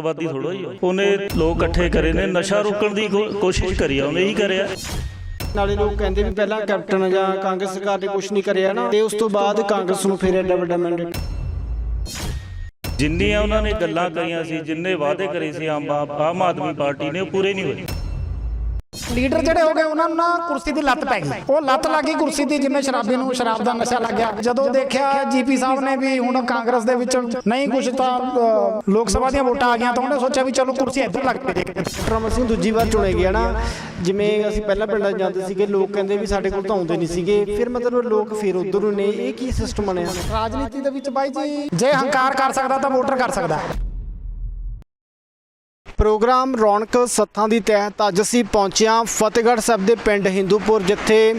ਅੱਤਵਾਦੀ ਥੋੜਾ ਹੀ। ਉਹਨੇ ਲੋਕ ਇਕੱਠੇ ਕਰੇ ਨੇ ਨਸ਼ਾ ਰੋਕਣ ਦੀ ਕੋਸ਼ਿਸ਼ ਕਰੀ ਆ ਉਹਨੇ ਹੀ ਕਰਿਆ। ਨਾਲੇ ਲੋਕ ਕਹਿੰਦੇ ਵੀ ਪਹਿਲਾਂ ਕੈਪਟਨ ਜਾਂ ਕਾਂਗਰਸ ਸਰਕਾਰ ਨੇ ਕੁਝ ਨਹੀਂ ਕਰਿਆ ਨਾ ਤੇ ਉਸ ਤੋਂ ਬਾਅਦ ਕਾਂਗਰਸ ਨੂੰ ਫਿਰ ਐਡਾ ਵੱਡਾ ਮੈਂਡੇਟ ਜਿੰਨੀਆਂ ਉਹਨਾਂ ਨੇ ਗੱਲਾਂ ਕਰੀਆਂ ਸੀ ਜਿੰਨੇ ਵਾਅਦੇ ਕਰੇ ਸੀ ਆਮ ਆਮ ਆਦਮੀ ਪਾਰਟੀ ਨੇ ਉਹ ਪੂਰੇ ਨਹੀਂ ਹੋਏ। ਲੀਡਰ ਜਿਹੜੇ ਹੋ ਗਏ ਉਹਨਾਂ ਨੂੰ ਨਾ ਕੁਰਸੀ ਦੀ ਲੱਤ ਪੈ ਗਈ। ਉਹ ਲੱਤ ਲੱਗ ਗਈ ਕੁਰਸੀ ਦੀ ਜਿਵੇਂ ਸ਼ਰਾਬੀ ਨੂੰ ਸ਼ਰਾਬ ਦਾ ਨਸ਼ਾ ਲੱਗ ਗਿਆ। ਜਦੋਂ ਦੇਖਿਆ ਜੀਪੀ ਸਾਹਿਬ ਨੇ ਵੀ ਹੁਣ ਕਾਂਗਰਸ ਦੇ ਵਿੱਚ ਨਹੀਂ ਕੁਝ ਤਾਂ ਲੋਕ ਸਭਾ ਦੀਆਂ ਵੋਟਾਂ ਆ ਗਈਆਂ ਤਾਂ ਉਹਨੇ ਸੋਚਿਆ ਵੀ ਚਲੋ ਕੁਰਸੀ ਇੱਧਰ ਲੱਗ ਪਈ। ਡਾਕਟਰ ਅਮਰ ਸਿੰਘ ਦੂਜੀ ਵਾਰ ਚੁਣੇ ਗਿਆ ਨਾ। ਜਿਵੇਂ ਅਸੀਂ ਪਹਿਲਾਂ ਪਿੰਡਾਂ ਜਾਂਦੇ ਸੀਗੇ ਲੋਕ ਕਹਿੰਦੇ ਵੀ ਸਾਡੇ ਕੋਲ ਤਾਂ ਆਉਂਦੇ ਨਹੀਂ ਸੀਗੇ। ਫਿਰ ਮਤਲਬ ਲੋਕ ਫਿਰ ਉਧਰ ਨੂੰ ਨੇ ਇਹ ਕੀ ਸਿਸਟਮ ਬਣਿਆ? ਰਾਜਨੀਤੀ ਦੇ ਵਿੱਚ ਬਾਈ ਜੀ ਜੇ ਹੰਕਾਰ ਕਰ ਸਕਦਾ ਤਾਂ ਵੋਟਰ ਕਰ ਸਕਦਾ। ਪ੍ਰੋਗਰਾਮ ਰੌਣਕ ਸੱਥਾਂ ਦੀ ਤਹਿਤ ਅੱਜ ਅਸੀਂ ਪਹੁੰਚੇ ਹਾਂ ਫਤਿਹਗੜ੍ਹ ਸਾਹਿਬ ਦੇ ਪਿੰਡ ਹਿੰਦੂਪੁਰ ਜਿੱਥੇ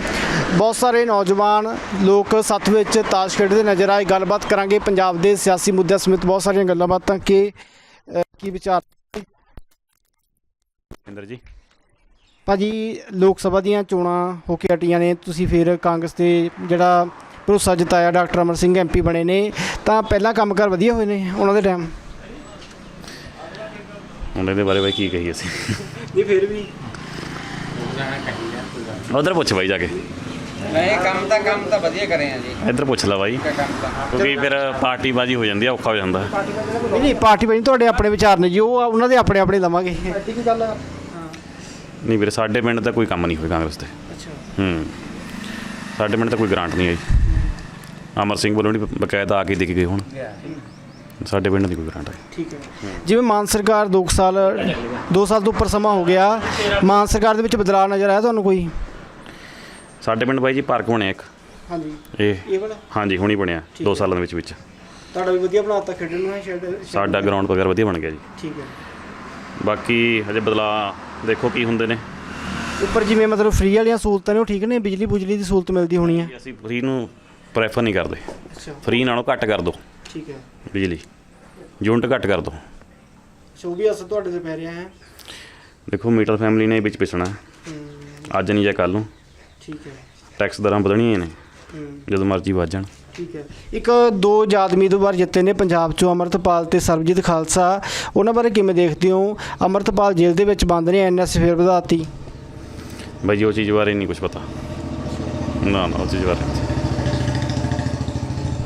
ਬਹੁਤ ਸਾਰੇ ਨੌਜਵਾਨ ਲੋਕ ਸੱਥ ਵਿੱਚ ਤਾਸ਼ ਖੇਡਦੇ ਨਜ਼ਰ ਆਏ। ਗੱਲਬਾਤ ਕਰਾਂਗੇ ਪੰਜਾਬ ਦੇ ਸਿਆਸੀ ਮੁੱਦਿਆਂ ਸਮੇਤ ਬਹੁਤ ਸਾਰੀਆਂ ਗੱਲਾਂ ਬਾਤਾਂ ਕਿ ਕੀ ਵਿਚਾਰ? ਇੰਦਰ ਜੀ। ਭਾਜੀ ਲੋਕ ਸਭਾ ਦੀਆਂ ਚੋਣਾਂ ਹੋ ਕੇ ਹਟੀਆਂ ਨੇ। ਤੁਸੀਂ ਫਿਰ ਕਾਂਗਰਸ ਤੇ ਜਿਹੜਾ ਭਰੋਸਾ ਜਤਾਇਆ ਡਾਕਟਰ ਅਮਰ ਸਿੰਘ ਐਮਪੀ ਬਣੇ ਨੇ। ਤਾਂ ਪਹਿਲਾਂ ਕੰਮਕਾਰ ਵਧੀਆ ਹੋਏ ਨੇ ਉਹਨਾਂ ਦੇ ਟਾਈਮ? ਹੁਣ ਇਹਦੇ ਬਾਰੇ ਬਾਈ ਕੀ ਕਹੀ ਅਸੀਂ? ਨਹੀਂ ਫਿਰ ਵੀ। ਉਧਰ ਪੁੱਛ ਬਾਈ ਜਾ ਕੇ। ਨਹੀਂ ਕੰਮ ਤਾਂ ਕੰਮ ਤਾਂ ਵਧੀਆ ਕਰੇ ਆ ਜੀ। ਇੱਧਰ ਪੁੱਛ ਲੈ ਬਾਈ। ਕਿਉਂਕਿ ਫਿਰ ਪਾਰਟੀ ਬਾਜੀ ਹੋ ਜਾਂਦੀ ਆ ਔਖਾ ਹੋ ਜਾਂਦਾ। ਨਹੀਂ ਨਹੀਂ ਪਾਰਟੀ ਬਣੀ ਤੁਹਾਡੇ ਆਪਣੇ ਵਿਚਾਰ ਨੇ ਜੀ ਉਹ ਉਹਨਾਂ ਦੇ ਆਪਣੇ ਆਪਣੇ ਲਵਾਂਗੇ। ਗੱਲ ਨਹੀਂ ਵੀਰੇ ਸਾਡੇ ਪਿੰਡ ਤਾਂ ਕੋਈ ਕੰਮ ਨਹੀਂ ਹੋਇਆ ਕਾਂਗਰਸ ਤੇ। ਹੂੰ। ਸਾਡੇ ਪਿੰਡ ਤਾਂ ਕੋਈ ਗ੍ਰਾਂਟ ਨਹੀਂ ਆਈ। ਅਮਰ ਸਿੰਘ ਵੱਲੋਂ ਨਹੀਂ ਬਕਾਇਦਾ ਆ ਕੇ ਦਿਖ ਗਏ ਹੁਣ। ਸਾਡੇ ਪਿੰਡ ਦੀ ਕੋਈ ਗ੍ਰਾਂਟ ਆਈ ਠੀਕ ਹੈ। ਜਿਵੇਂ ਮਾਨ ਸਰਕਾਰ 2 ਸਾਲ 2 ਸਾਲ ਤੋਂ ਉੱਪਰ ਸਮਾਂ ਹੋ ਗਿਆ ਮਾਨ ਸਰਕਾਰ ਦੇ ਵਿੱਚ ਬਦਲਾਅ ਨਜ਼ਰ ਆਇਆ ਤੁਹਾਨੂੰ ਕੋਈ? ਸਾਡੇ ਪਿੰਡ ਬਾਈ ਜੀ ਪਾਰਕ ਬਣਿਆ ਇੱਕ। ਹਾਂਜੀ। ਇਹ ਇਹ ਵਾਲਾ ਹਾਂਜੀ ਹੁਣੀ ਬਣਿਆ 2 ਸਾਲਾਂ ਦੇ ਵਿੱਚ ਵਿੱਚ। ਤੁਹਾਡਾ ਵੀ ਵਧੀਆ ਬਣਾਤਾ ਖੇਡਣ ਨੂੰ ਹੈ ਸ਼ੈਡ ਸਾਡਾ ਗਰਾਊਂਡ ਵਗੈਰਾ ਵਧੀਆ ਬਣ ਗਿਆ ਜੀ। ਠੀਕ ਹੈ। ਬਾਕੀ ਹਜੇ ਬਦਲਾ ਦੇਖੋ ਕੀ ਹੁੰਦੇ ਨੇ। ਉੱਪਰ ਜਿਵੇਂ ਮਤਲਬ ਫ੍ਰੀ ਵਾਲੀਆਂ ਸਹੂਲਤਾਂ ਨੇ ਉਹ ਠੀਕ ਨੇ? ਬਿਜਲੀ ਬੁਜਲੀ ਦੀ ਸਹੂਲਤ ਮਿਲਦੀ ਹੋਣੀ ਹੈ? ਅਸੀਂ ਫਰੀ ਨੂੰ ਪ੍ਰੈਫਰ ਨਹੀਂ ਕਰਦੇ। ਅੱਛਾ। ਫਰੀ ਨਾਲੋਂ ਘੱਟ ਕਰ ਦਿਓ ਠੀਕ ਹੈ। ਬਿਜਲੀ। ਯੂਨਿਟ ਘੱਟ ਕਰ ਦਿਓ ਸੋ ਵੀ ਤੁਹਾਡੇ ਤੇ ਪੈ ਰਿਹਾ ਹੈ? ਦੇਖੋ ਮੀਟਰ ਫੈਮਿਲੀ ਨੇ ਵਿੱਚ ਪਿਸਣਾ। ਅੱਜ ਨਹੀਂ ਜਾਂ ਕੱਲ ਨੂੰ। ਠੀਕ ਹੈ। ਟੈਕਸ ਦਰਾਂ ਵਧਣੀਆਂ ਨੇ। ਜਦੋਂ ਮਰਜ਼ੀ ਵੱਧ ਜਾਣ। ਠੀਕ ਹੈ। ਇੱਕ ਦੋ ਆਜ਼ਾਦ ਉਮੀਦਵਾਰ ਜਿੱਤੇ ਨੇ ਪੰਜਾਬ ਚੋਂ ਅਮਰਤਪਾਲ ਤੇ ਸਰਬਜੀਤ ਖਾਲਸਾ। ਉਹਨਾਂ ਬਾਰੇ ਕਿਵੇਂ ਦੇਖਦੇ ਹੋ? ਅਮਰਤਪਾਲ ਜੇਲ੍ਹ ਦੇ ਵਿੱਚ ਬੰਦ ਨੇ ਐਨਐਸ ਫੇਰ ਵਧਾਤੀ। ਬਾਈ ਜੀ ਉਹ ਚੀਜ਼ ਬਾਰੇ ਨਹੀਂ ਕੁਝ ਪਤਾ। ਨਾ ਨਾ ਉਹ ਚੀਜ਼ ਬਾਰੇ ਨਹੀਂ।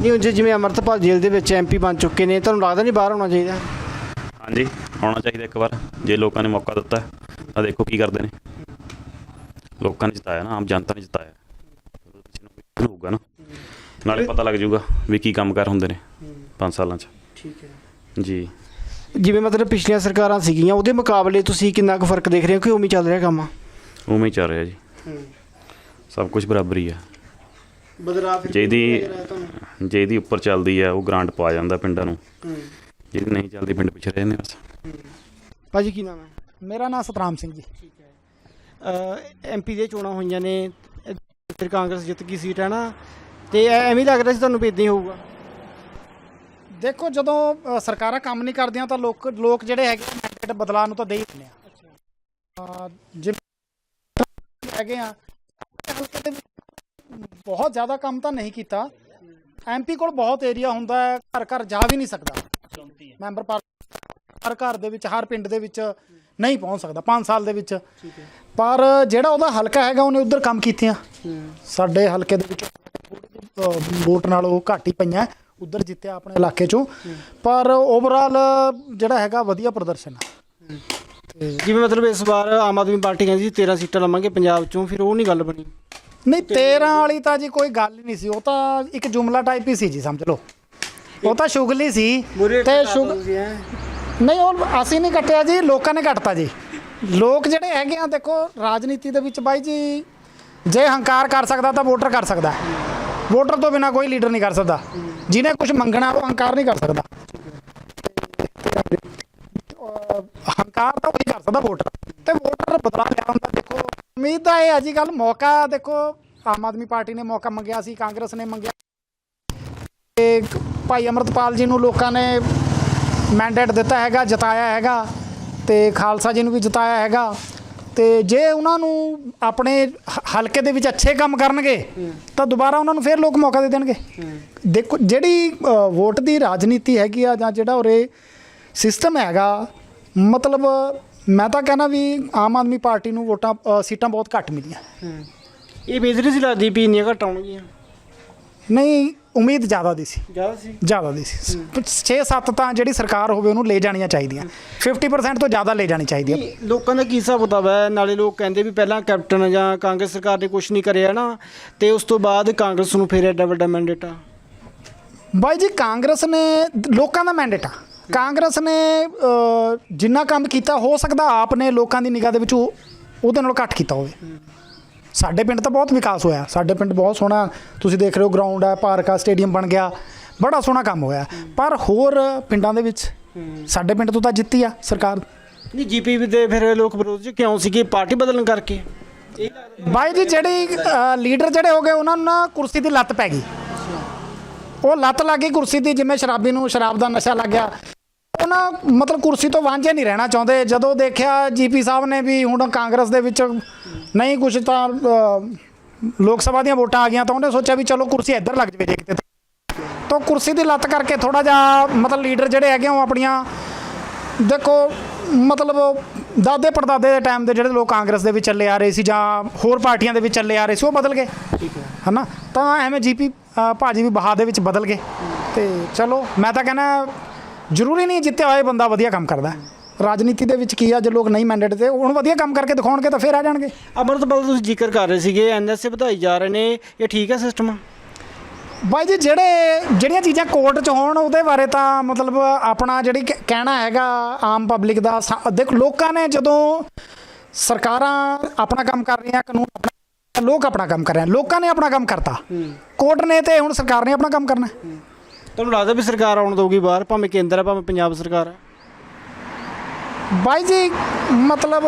ਨਹੀਂ ਉਂਝ ਜਿਵੇਂ ਅਮਰਤਪਾਲ ਜੇਲ੍ਹ ਦੇ ਵਿੱਚ ਐਮਪੀ ਬਣ ਚੁੱਕੇ ਨੇ ਤੁਹਾਨੂੰ ਲੱਗਦਾ ਨਹੀਂ ਬਾਹਰ ਹੋਣਾ ਚਾਹੀਦਾ? ਹਾਂਜੀ ਆਉਣਾ ਚਾਹੀਦਾ ਇੱਕ ਵਾਰ ਜੇ ਲੋਕਾਂ ਨੇ ਮੌਕਾ ਦਿੱਤਾ ਤਾਂ ਦੇਖੋ ਕੀ ਕਰਦੇ ਨੇ। ਲੋਕਾਂ ਨੇ ਜਿਤਾਇਆ ਨਾ ਆਮ ਜਨਤਾ ਨੇ ਜਿਤਾਇਆ। ਹੋਊਗਾ ਨਾ। ਨਾਲੇ ਪਤਾ ਲੱਗ ਜਾਊਗਾ ਵੀ ਕੀ ਕੰਮਕਾਰ ਹੁੰਦੇ ਨੇ 5 ਸਾਲਾਂ 'ਚ। ਠੀਕ ਹੈ। ਜੀ। ਜਿਵੇਂ ਮਤਲਬ ਪਿਛਲੀਆਂ ਸਰਕਾਰਾਂ ਸੀਗੀਆਂ ਉਹਦੇ ਮੁਕਾਬਲੇ ਤੁਸੀਂ ਕਿੰਨਾ ਕੁ ਫ਼ਰਕ ਦੇਖ ਰਹੇ ਹੋ ਕਿ ਉਵੇਂ ਹੀ ਚੱਲ ਰਿਹਾ ਕੰਮ? ਉਵੇਂ ਹੀ ਚੱਲ ਰਿਹਾ ਜੀ। ਸਭ ਕੁਝ ਬਰਾਬਰ ਹੀ। ਆ ਬਦਲਾਅ ਫਿਰ ਜਿਹਦੀ ਜਿਹਦੀ ਉੱਪਰ ਚੱਲਦੀ ਆ ਉਹ ਗ੍ਰਾਂਟ ਪਾ ਜਾਂਦਾ ਪਿੰਡਾਂ ਨੂੰ। ਜਿਹਦੀ ਨਹੀਂ ਚੱਲਦੀ ਪਿੰਡ ਪਿੱਛੇ ਰਹਿ ਜਾਂਦੇ ਬਸ। ਭਾਜੀ ਕੀ ਨਾਮ ਹੈ? ਮੇਰਾ ਨਾਮ ਸਤਰਾਮ ਸਿੰਘ ਜੀ। ਐਮਪੀ ਦੀਆਂ ਚੋਣਾਂ ਹੋਈਆਂ ਨੇ ਫਿਰ ਕਾਂਗਰਸ ਜਿੱਤ ਗਈ ਸੀਟ ਹੈ ਨਾ? ਤੇ ਐਵੇਂ ਹੀ ਲੱਗ ਰਿਹਾ ਸੀ ਤੁਹਾਨੂੰ ਵੀ ਇਦਾਂ ਹੀ ਹੋਊਗਾ? ਦੇਖੋ ਜਦੋਂ ਸਰਕਾਰਾਂ ਕੰਮ ਨਹੀਂ ਕਰਦੀਆਂ ਤਾਂ ਲੋਕ ਲੋਕ ਜਿਹੜੇ ਹੈਗੇ ਮੈਂਡੇਟ ਬਦਲਾਅ ਨੂੰ ਤਾਂ ਦੇ ਹੀ ਦਿੰਦੇ ਆ। ਜਿਵੇਂ ਹੈਗੇ ਆ। ਹਲਕੇ ਦੇ ਬਹੁਤ ਜ਼ਿਆਦਾ ਕੰਮ ਤਾਂ ਨਹੀਂ ਕੀਤਾ। ਐਮਪੀ ਕੋਲ ਬਹੁਤ ਏਰੀਆ ਹੁੰਦਾ ਹੈ ਘਰ ਘਰ ਜਾ ਵੀ ਨਹੀਂ ਸਕਦਾ। ਮੈਂਬਰ ਪਰ ਹਰ ਘਰ ਦੇ ਵਿੱਚ ਹਰ ਪਿੰਡ ਦੇ ਵਿੱਚ ਨਹੀਂ ਪਹੁੰਚ ਸਕਦਾ 5 ਸਾਲ ਦੇ ਵਿੱਚ। ਪਰ ਜਿਹੜਾ ਉਹਦਾ ਹਲਕਾ ਹੈਗਾ ਉਹਨੇ ਉਧਰ ਕੰਮ ਕੀਤੇ ਆ ਸਾਡੇ ਹਲਕੇ ਦੇ ਵਿੱਚ ਵੋਟ ਨਾਲ ਉਹ ਘੱਟ ਹੀ ਪਈਆਂ ਉਧਰ ਜਿੱਤਿਆ ਆਪਣੇ ਇਲਾਕੇ ਚੋਂ। ਪਰ ਓਵਰਆਲ ਜਿਹੜਾ ਹੈਗਾ ਵਧੀਆ ਪ੍ਰਦਰਸ਼ਨ ਆ। ਜਿਵੇਂ ਮਤਲਬ ਇਸ ਵਾਰ ਆਮ ਆਦਮੀ ਪਾਰਟੀ ਕਹਿੰਦੀ ਸੀ 13 ਸੀਟਾਂ ਲਵਾਂਗੇ ਪੰਜਾਬ ਚੋਂ ਫਿਰ ਉਹ ਨਹੀਂ ਗੱਲ ਬਣੀ। ਨਹੀਂ 13 ਵਾਲੀ ਤਾਂ ਜੀ ਕੋਈ ਗੱਲ ਨਹੀਂ ਸੀ। ਉਹ ਤਾਂ ਇੱਕ ਜੁਮਲਾ ਟਾਈਪ ਹੀ ਸੀ ਜੀ ਸਮਝ ਲਓ। ਉਹ ਤਾਂ ਸ਼ੁਗਲੀ ਸੀ ਤੇ ਸ਼ੁਗ ਨਹੀਂ ਉਹ ਅਸੀਂ ਨਹੀਂ ਕੱਟਿਆ ਜੀ ਲੋਕਾਂ ਨੇ ਕੱਟਤਾ ਜੀ। ਲੋਕ ਜਿਹੜੇ ਹੈਗੇ ਆ ਦੇਖੋ ਰਾਜਨੀਤੀ ਦੇ ਵਿੱਚ ਬਾਈ ਜੀ ਜੇ ਹੰਕਾਰ ਕਰ ਸਕਦਾ ਤਾਂ ਵੋਟਰ ਕਰ ਸਕਦਾ। ਵੋਟਰ ਤੋਂ ਬਿਨਾ ਕੋਈ ਲੀਡਰ ਨਹੀਂ ਕਰ ਸਕਦਾ। ਜਿਹਨੇ ਕੁਝ ਮੰਗਣਾ ਉਹ ਹੰਕਾਰ ਨਹੀਂ ਕਰ ਸਕਦਾ। ਹੰਕਾਰ ਤਾਂ ਉਹੀ ਕਰ ਸਕਦਾ ਵੋਟਰ। ਤੇ ਵੋਟਰ ਬਦਲਾ ਲਿਆ ਹੁੰਦਾ ਦੇਖੋ ਉਮੀਦ ਤਾਂ ਇਹ ਅੱਜ ਕੱਲ ਮੌਕਾ ਦੇਖੋ ਆਮ ਆਦਮੀ ਪਾਰਟੀ ਨੇ ਮੌਕਾ ਮੰਗਿਆ ਸੀ, ਕਾਂਗਰਸ ਨੇ ਮੰਗਿਆ। ਤੇ ਭਾਈ ਅਮਰਤਪਾਲ ਜੀ ਨੂੰ ਲੋਕਾਂ ਨੇ ਮੈਂਡੇਟ ਦਿੱਤਾ ਹੈਗਾ, ਜਿਤਾਇਆ ਹੈਗਾ, ਤੇ ਖਾਲਸਾ ਜੀ ਨੂੰ ਵੀ ਜਿਤਾਇਆ ਹੈਗਾ। ਤੇ ਜੇ ਉਹਨਾਂ ਨੂੰ ਆਪਣੇ ਹਲਕੇ ਦੇ ਵਿੱਚ ਅੱਛੇ ਕੰਮ ਕਰਨਗੇ, ਤਾਂ ਦੁਬਾਰਾ ਉਹਨਾਂ ਨੂੰ ਫੇਰ ਲੋਕ ਮੌਕਾ ਦੇ ਦੇਣਗੇ। ਦੇਖੋ, ਜਿਹੜੀ ਵੋਟ ਦੀ ਰਾਜਨੀਤੀ ਹੈਗੀ ਆ ਜਾਂ ਜਿਹੜਾ ਉਰੇ ਸਿਸਟਮ ਹੈਗਾ, ਮਤਲਬ ਮੈਂ ਤਾਂ ਕਹਿੰਦਾ ਵੀ ਆਮ ਆਦਮੀ ਪਾਰਟੀ ਨੂੰ ਵੋਟਾਂ ਸੀਟਾਂ ਬਹੁਤ ਘੱਟ ਮਿਲੀਆਂ। ਇਹ ਬੇਜ਼ਰੀ ਸੀ ਲੱਗਦੀ ਵੀ ਇੰਨੀਆਂ ਘੱਟ ਆਉਣਗੀਆਂ ਨਹੀਂ ਉਮੀਦ ਜ਼ਿਆਦਾ ਦੀ ਸੀ। ਜ਼ਿਆਦਾ ਸੀ? ਜ਼ਿਆਦਾ ਦੀ ਸੀ। 6-7 ਤਾਂ ਜਿਹੜੀ ਸਰਕਾਰ ਹੋਵੇ ਉਹਨੂੰ ਲੈ ਜਾਣੀਆਂ ਚਾਹੀਦੀਆਂ। 50% ਤੋਂ ਜ਼ਿਆਦਾ ਲੈ ਜਾਣੀ ਚਾਹੀਦੀ ਹੈ ਲੋਕਾਂ ਦਾ ਕੀ ਹਿਸਾਬ ਕਿਤਾਬ ਹੈ? ਨਾਲੇ ਲੋਕ ਕਹਿੰਦੇ ਵੀ ਪਹਿਲਾਂ ਕੈਪਟਨ ਜਾਂ ਕਾਂਗਰਸ ਸਰਕਾਰ ਨੇ ਕੁਝ ਨਹੀਂ ਕਰਿਆ ਨਾ ਤੇ ਉਸ ਤੋਂ ਬਾਅਦ ਕਾਂਗਰਸ ਨੂੰ ਫਿਰ ਐਡਾ ਵੱਡਾ ਮੈਂਡੇਟ ਆ। ਬਾਈ ਜੀ ਕਾਂਗਰਸ ਨੇ ਲੋਕਾਂ ਦਾ ਮੈਂਡੇਟ ਆ। ਕਾਂਗਰਸ ਨੇ ਜਿੰਨਾ ਕੰਮ ਕੀਤਾ ਹੋ ਸਕਦਾ ਆਪ ਨੇ ਲੋਕਾਂ ਦੀ ਨਿਗਾਹ ਦੇ ਵਿੱਚ ਉਹ- ਉਹਦੇ ਨਾਲੋਂ ਘੱਟ ਕੀਤਾ ਹੋਵੇ। ਸਾਡੇ ਪਿੰਡ ਤਾਂ ਬਹੁਤ ਵਿਕਾਸ ਹੋਇਆ। ਸਾਡੇ ਪਿੰਡ ਬਹੁਤ ਸੋਹਣਾ ਤੁਸੀਂ ਦੇਖ ਰਹੇ ਹੋ ਗਰਾਊਂਡ ਹੈ ਪਾਰਕ ਆ ਸਟੇਡੀਅਮ ਬਣ ਗਿਆ। ਬੜਾ ਸੋਹਣਾ ਕੰਮ ਹੋਇਆ। ਪਰ ਹੋਰ ਪਿੰਡਾਂ ਦੇ ਵਿੱਚ ਸਾਡੇ ਪਿੰਡ ਤੋਂ ਤਾਂ ਜਿੱਤੀ ਆ ਸਰਕਾਰ। ਨਹੀਂ ਜੀਪੀਪੀ ਦੇ ਫਿਰ ਲੋਕ ਵਿਰੋਧ ਚ ਕਿਉਂ ਸੀਗੇ? ਪਾਰਟੀ ਬਦਲਣ ਕਰਕੇ। ਬਾਈ ਜੀ ਜਿਹੜੀ ਲੀਡਰ ਜਿਹੜੇ ਹੋ ਗਏ ਉਹਨਾਂ ਨੂੰ ਨਾ ਕੁਰਸੀ ਦੀ ਲੱਤ ਪੈ ਗਈ। ਉਹ ਲੱਤ ਲੱਗ ਗਈ ਕੁਰਸੀ ਦੀ ਜਿਵੇਂ ਸ਼ਰਾਬੀ ਨੂੰ ਸ਼ਰਾਬ ਦਾ ਨਸ਼ਾ ਲੱਗ ਗਿਆ। ਉਹਨਾਂ ਮਤਲਬ ਕੁਰਸੀ ਤੋਂ ਵਾਂਝੇ ਨਹੀਂ ਰਹਿਣਾ ਚਾਹੁੰਦੇ। ਜਦੋਂ ਦੇਖਿਆ ਜੀਪੀ ਸਾਹਿਬ ਨੇ ਵੀ ਹੁਣ ਕਾਂਗਰਸ ਦੇ ਵਿੱਚ ਨਹੀਂ ਕੁਝ ਤਾਂ ਲੋਕ ਸਭਾ ਦੀਆਂ ਵੋਟਾਂ ਆ ਗਈਆਂ ਤਾਂ ਉਹਨੇ ਸੋਚਿਆ ਵੀ ਚਲੋ ਕੁਰਸੀ ਇੱਧਰ ਲੱਗ ਜਵੇ ਜੇ ਕਿਤੇ ਤਾਂ। ਕੁਰਸੀ ਦੀ ਲੱਤ ਕਰਕੇ ਥੋੜਾ ਜਿਹਾ, ਮਤਲਬ ਲੀਡਰ ਜਿਹੜੇ ਹੈਗੇ ਉਹ ਆਪਣੀਆਂ, ਦੇਖੋ, ਮਤਲਬ ਦਾਦੇ ਪੜਦਾਦੇ ਦੇ ਟਾਈਮ ਦੇ ਜਿਹੜੇ ਲੋਕ ਕਾਂਗਰਸ ਦੇ ਵਿੱਚ ਚੱਲੇ ਆ ਰਹੇ ਸੀ ਜਾਂ ਹੋਰ ਪਾਰਟੀਆਂ ਦੇ ਵਿੱਚ ਚੱਲੇ ਆ ਰਹੇ ਸੀ, ਉਹ ਬਦਲ ਗਏ। ਠੀਕ ਹੈ ਹਨਾ? ਤਾਂ ਐਵੇਂ ਜੀਪੀ ਭਾਜੀ ਵੀ ਬਹਾ ਦੇ ਵਿੱਚ ਬਦਲ ਗਏ। ਤੇ ਚਲੋ, ਮੈਂ ਤਾਂ ਕਹਿੰਦਾ, ਜ਼ਰੂਰੀ ਨਹੀਂ ਜਿੱਤਿਆ ਹੋਇਆ ਬੰਦਾ ਵਧੀਆ ਕੰਮ ਕਰਦਾ। ਰਾਜਨੀਤੀ ਦੇ ਵਿੱਚ ਕੀ ਆ ਜੇ ਲੋਕ ਨਹੀਂ ਮੈਂਡੇਟ ਤੇ ਹੁਣ ਵਧੀਆ ਕੰਮ ਕਰਕੇ ਦਿਖਾਉਣਗੇ ਤਾਂ ਫੇਰ ਆ ਜਾਣਗੇ। ਅਮਰਤਪਾਲ ਤੁਸੀਂ ਜ਼ਿਕਰ ਕਰ ਰਹੇ ਸੀਗੇ ਐਨਐਸਏ ਵਧਾਈ ਜਾ ਰਹੇ ਨੇ ਇਹ ਠੀਕ ਹੈ ਸਿਸਟਮ ਬਾਈ ਜੀ ਜਿਹੜੇ ਜਿਹੜੀਆਂ ਚੀਜ਼ਾਂ ਕੋਰਟ 'ਚ ਹੋਣ ਉਹਦੇ ਬਾਰੇ ਤਾਂ ਮਤਲਬ ਆਪਣਾ ਜਿਹੜੀ ਕਹਿਣਾ ਹੈਗਾ ਆਮ ਪਬਲਿਕ ਦਾ ਦੇਖੋ ਲੋਕਾਂ ਨੇ ਜਦੋਂ ਸਰਕਾਰਾਂ ਆਪਣਾ ਕੰਮ ਕਰ ਰਹੀਆਂ ਕਾਨੂੰਨ ਆਪਣਾ ਲੋਕ ਆਪਣਾ ਕੰਮ ਕਰ ਰਹੇ ਆ ਲੋਕਾਂ ਨੇ ਆਪਣਾ ਕੰਮ ਕਰਤਾ। ਕੋਰਟ ਨੇ ਤੇ ਹੁਣ ਸਰਕਾਰ ਨੇ ਆਪਣਾ ਕੰਮ ਕਰਨਾ। ਤੁਹਾਨੂੰ ਲੱਗਦਾ ਵੀ ਸਰਕਾਰ ਆਉਣ ਦਊਗੀ ਬਾਹਰ ਭਾਵੇਂ ਕੇਂਦਰ ਹੈ ਭਾਵੇਂ ਪੰਜਾਬ ਸਰਕਾਰ ਹੈ ਬਾਈ ਜੀ ਮਤਲਬ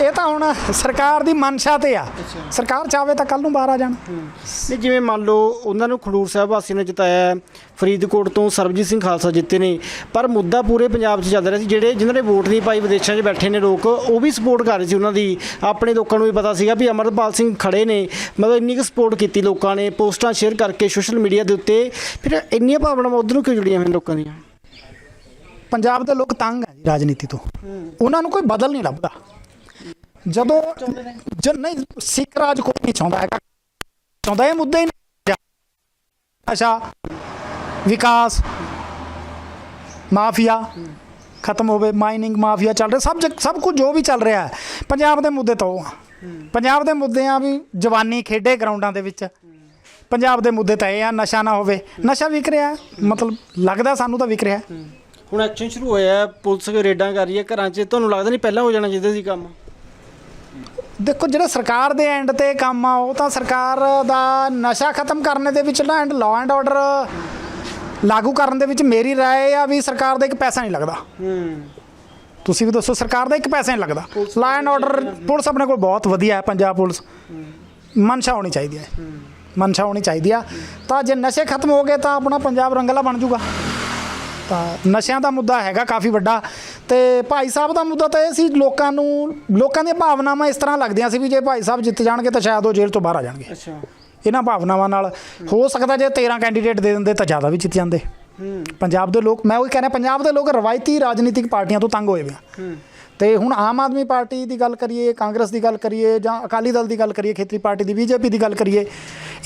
ਇਹ ਤਾਂ ਹੁਣ ਸਰਕਾਰ ਦੀ ਮਨਸ਼ਾ ਤੇ ਆ। ਸਰਕਾਰ ਚਾਹਵੇ ਤਾਂ ਕੱਲ ਨੂੰ ਬਾਹਰ ਆ ਜਾਣ। ਨਹੀਂ ਜਿਵੇਂ ਮੰਨ ਲਓ ਉਹਨਾਂ ਨੂੰ ਖਡੂਰ ਸਾਹਿਬ ਵਾਸੀਆਂ ਨੇ ਜਿਤਾਇਆ ਫਰੀਦਕੋਟ ਤੋਂ ਸਰਬਜੀਤ ਸਿੰਘ ਖਾਲਸਾ ਜਿੱਤੇ ਨੇ ਪਰ ਮੁੱਦਾ ਪੂਰੇ ਪੰਜਾਬ 'ਚ ਚੱਲ ਰਿਹਾ ਸੀ ਜਿਹੜੇ ਜਿਨ੍ਹਾਂ ਨੇ ਵੋਟ ਨਹੀਂ ਪਾਈ ਵਿਦੇਸ਼ਾਂ 'ਚ ਬੈਠੇ ਨੇ ਲੋਕ ਉਹ ਵੀ ਸਪੋਰਟ ਕਰ ਰਹੇ ਸੀ ਉਹਨਾਂ ਦੀ। ਆਪਣੇ ਲੋਕਾਂ ਨੂੰ ਵੀ ਪਤਾ ਸੀਗਾ ਵੀ ਅਮਰਪਾਲ ਸਿੰਘ ਖੜੇ ਨੇ ਮਤਲਬ ਇੰਨੀ ਕੁ ਸਪੋਰਟ ਕੀਤੀ ਲੋਕਾਂ ਨੇ ਪੋਸਟਾਂ ਸ਼ੇਅਰ ਕਰਕੇ ਸੋਸ਼ਲ ਮੀਡੀਆ ਦੇ ਉੱਤੇ। ਫਿਰ ਇੰਨੀਆਂ ਭਾਵਨਾਵਾਂ ਉਧਰ ਨੂੰ ਕਿਉਂ ਜੁੜੀਆਂ ਹੋਈਆਂ ਲੋਕਾਂ ਦੀਆਂ? ਪੰਜਾਬ ਦੇ ਲੋਕ ਤੰਗ ਹੈ ਜੀ ਰਾਜਨੀਤੀ ਤੋਂ। ਉਹਨਾਂ ਨੂੰ ਕੋਈ ਬਦਲ ਨਹੀਂ ਲੱਭਦਾ। ਜਦੋਂ ਜ ਨਹੀਂ, ਸਿੱਖ ਰਾਜ ਕੋਈ ਨਹੀਂ ਚਾਹੁੰਦਾ ਹੈਗਾ। ਚਾਹੁੰਦਾ ਇਹ ਮੁੱਦਾ ਹੀ ਨਹੀਂ ਅੱਛਾ ਵਿਕਾਸ, ਮਾਫੀਆ ਖਤਮ ਹੋਵੇ ਮਾਈਨਿੰਗ, ਮਾਫੀਆ ਚੱਲ ਰਿਹਾ। ਸਭ ਜ- ਸਭ ਕੁਝ ਜੋ ਵੀ ਚੱਲ ਰਿਹਾ ਹੈ, ਪੰਜਾਬ ਦੇ ਮੁੱਦੇ ਤਾਂ। ਉਹ ਆ ਪੰਜਾਬ ਦੇ ਮੁੱਦੇ ਆ ਵੀ ਜਵਾਨੀ ਖੇਡੇ ਗਰਾਊਂਡਾਂ ਦੇ ਵਿੱਚ। ਪੰਜਾਬ ਦੇ ਮੁੱਦੇ ਤਾਂ ਇਹ ਆ, ਨਸ਼ਾ ਨਾ ਹੋਵੇ। ਨਸ਼ਾ ਵਿਕ ਰਿਹਾ ਮਤਲਬ ਲੱਗਦਾ ਸਾਨੂੰ ਤਾਂ ਵਿਕ ਰਿਹਾ ਹੁਣ ਐਕਸ਼ਨ ਸ਼ੁਰੂ ਹੋਇਆ ਹੈ, ਪੁਲਿਸ ਰੇਡਾਂ ਕਰ ਰਹੀ ਹੈ ਘਰਾਂ 'ਚ ਤੁਹਾਨੂੰ ਲੱਗਦਾ ਨਹੀਂ ਪਹਿਲਾਂ ਹੋ ਜਾਣਾ ਚਾਹੀਦਾ ਸੀ ਕੰਮ ਦੇਖੋ ਜਿਹੜਾ ਸਰਕਾਰ ਦੇ ਐਂਡ ਤੇ ਕੰਮ ਆ ਉਹ ਤਾਂ ਸਰਕਾਰ ਦਾ ਨਸ਼ਾ ਖਤਮ ਕਰਨ ਦੇ ਵਿੱਚ ਨਾ ਐਂਡ ਲਾਅ ਐਂਡ ਆਰਡਰ ਲਾਗੂ ਕਰਨ ਦੇ ਵਿੱਚ ਮੇਰੀ رائے ਆ ਵੀ ਸਰਕਾਰ ਦਾ ਇੱਕ ਪੈਸਾ ਨਹੀਂ ਲੱਗਦਾ ਹੂੰ ਤੁਸੀਂ ਵੀ ਦੱਸੋ ਸਰਕਾਰ ਦਾ ਇੱਕ ਪੈਸਾ ਨਹੀਂ ਲੱਗਦਾ ਲਾਅ ਐਂਡ ਆਰਡਰ ਪੁਲਿਸ ਆਪਣੇ ਕੋਲ ਬਹੁਤ ਵਧੀਆ ਹੈ ਪੰਜਾਬ ਪੁਲਿਸ ਮਨਸ਼ਾ ਹੋਣੀ ਚਾਹੀਦੀ ਹੈ ਮਨਸ਼ਾ ਹੋਣੀ ਚਾਹੀਦੀ ਆ ਤਾਂ ਜੇ ਨਸ਼ੇ ਖਤਮ ਹੋ ਗਏ ਤਾਂ ਆਪਣਾ ਪੰਜਾਬ ਰੰਗਲਾ ਬਣ ਜਾਊਗਾ ਤਾਂ ਨਸ਼ਿਆਂ ਦਾ ਮੁੱਦਾ ਹੈਗਾ ਕਾਫੀ ਵੱਡਾ ਤੇ ਭਾਈ ਸਾਹਿਬ ਦਾ ਮੁੱਦਾ ਤਾਂ ਇਹ ਸੀ ਲੋਕਾਂ ਨੂੰ ਲੋਕਾਂ ਦੀਆਂ ਭਾਵਨਾਵਾਂ ਇਸ ਤਰ੍ਹਾਂ ਲੱਗਦੀਆਂ ਸੀ ਵੀ ਜੇ ਭਾਈ ਸਾਹਿਬ ਜਿੱਤ ਜਾਣਗੇ ਤਾਂ ਸ਼ਾਇਦ ਉਹ ਜੇਲ੍ਹ ਤੋਂ ਬਾਹਰ ਆ ਜਾਣਗੇ। ਅੱਛਾ। ਇਹਨਾਂ ਭਾਵਨਾਵਾਂ ਨਾਲ। ਹੋ। ਸਕਦਾ ਜੇ 13 ਕੈਂਡੀਡੇਟ ਦੇ ਦਿੰਦੇ ਤਾਂ ਜ਼ਿਆਦਾ ਵੀ ਜਿੱਤ ਜਾਂਦੇ। ਹੂੰ। ਪੰਜਾਬ ਦੇ ਲੋਕ ਮੈਂ ਉਹੀ ਕਹਿੰਦਾ ਪੰਜਾਬ ਦੇ ਲੋਕ ਰਵਾਇਤੀ ਰਾਜਨੀਤਿਕ ਪਾਰਟੀਆਂ ਤੋਂ ਤੰਗ ਹੋਏ ਵੇ ਤੇ ਹੁਣ ਆਮ ਆਦਮੀ ਪਾਰਟੀ ਦੀ ਗੱਲ ਕਰੀਏ ਕਾਂਗਰਸ ਦੀ ਗੱਲ ਕਰੀਏ ਜਾਂ ਅਕਾਲੀ ਦਲ ਦੀ ਗੱਲ ਕਰੀਏ ਖੇਤਰੀ ਪਾਰਟੀ ਦੀ ਬੀਜੇਪੀ ਦੀ ਗੱਲ ਕਰੀਏ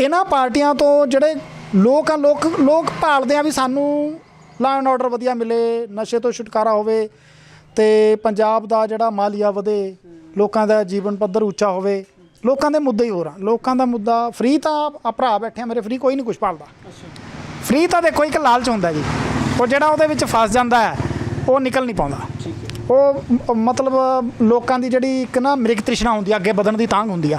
ਇਹਨਾਂ ਪਾਰਟੀਆਂ ਤੋਂ ਜਿਹੜੇ ਲੋਕ ਆ ਲੋਕ ਲੋਕ ਭਾਲਦੇ ਆ ਵੀ ਸਾਨੂੰ ਲਾਅ ਐਂਡ ਆਰਡਰ ਵਧੀਆ ਮਿਲੇ ਨਸ਼ੇ ਤੋਂ ਛੁਟਕਾਰਾ ਹੋਵੇ ਤੇ ਪੰਜਾਬ ਦਾ ਜਿਹੜਾ ਮਾਲੀਆ ਵਧੇ ਲੋਕਾਂ ਦਾ ਜੀਵਨ ਪੱਧਰ ਉੱਚਾ ਹੋਵੇ ਲੋਕਾਂ ਦੇ ਮੁੱਦੇ ਹੀ ਹੋਰ ਆ। ਲੋਕਾਂ ਦਾ ਮੁੱਦਾ ਫ੍ਰੀ ਤਾਂ ਆ ਭਰਾ ਬੈਠੇ ਮੇਰੇ ਫ੍ਰੀ ਕੋਈ ਨਹੀਂ ਕੁਝ ਭਾਲਦਾ। ਫ੍ਰੀ ਤਾਂ ਦੇਖੋ ਇੱਕ ਲਾਲਚ ਹੁੰਦਾ ਜੀ। ਉਹ ਜਿਹੜਾ ਉਹਦੇ ਵਿੱਚ ਫਸ ਜਾਂਦਾ ਹੈ ਉਹ ਨਿਕਲ ਨਹੀਂ ਪਾਉਂਦਾ। ਉਹ ਮਤਲਬ ਲੋਕਾਂ ਦੀ ਜਿਹੜੀ ਇੱਕ ਨਾ ਮ੍ਰਿਗ ਤ੍ਰਿਸ਼ਨਾ ਹੁੰਦੀ ਆ ਅੱਗੇ ਵਧਣ ਦੀ ਤਾਂਘ ਹੁੰਦੀ ਆ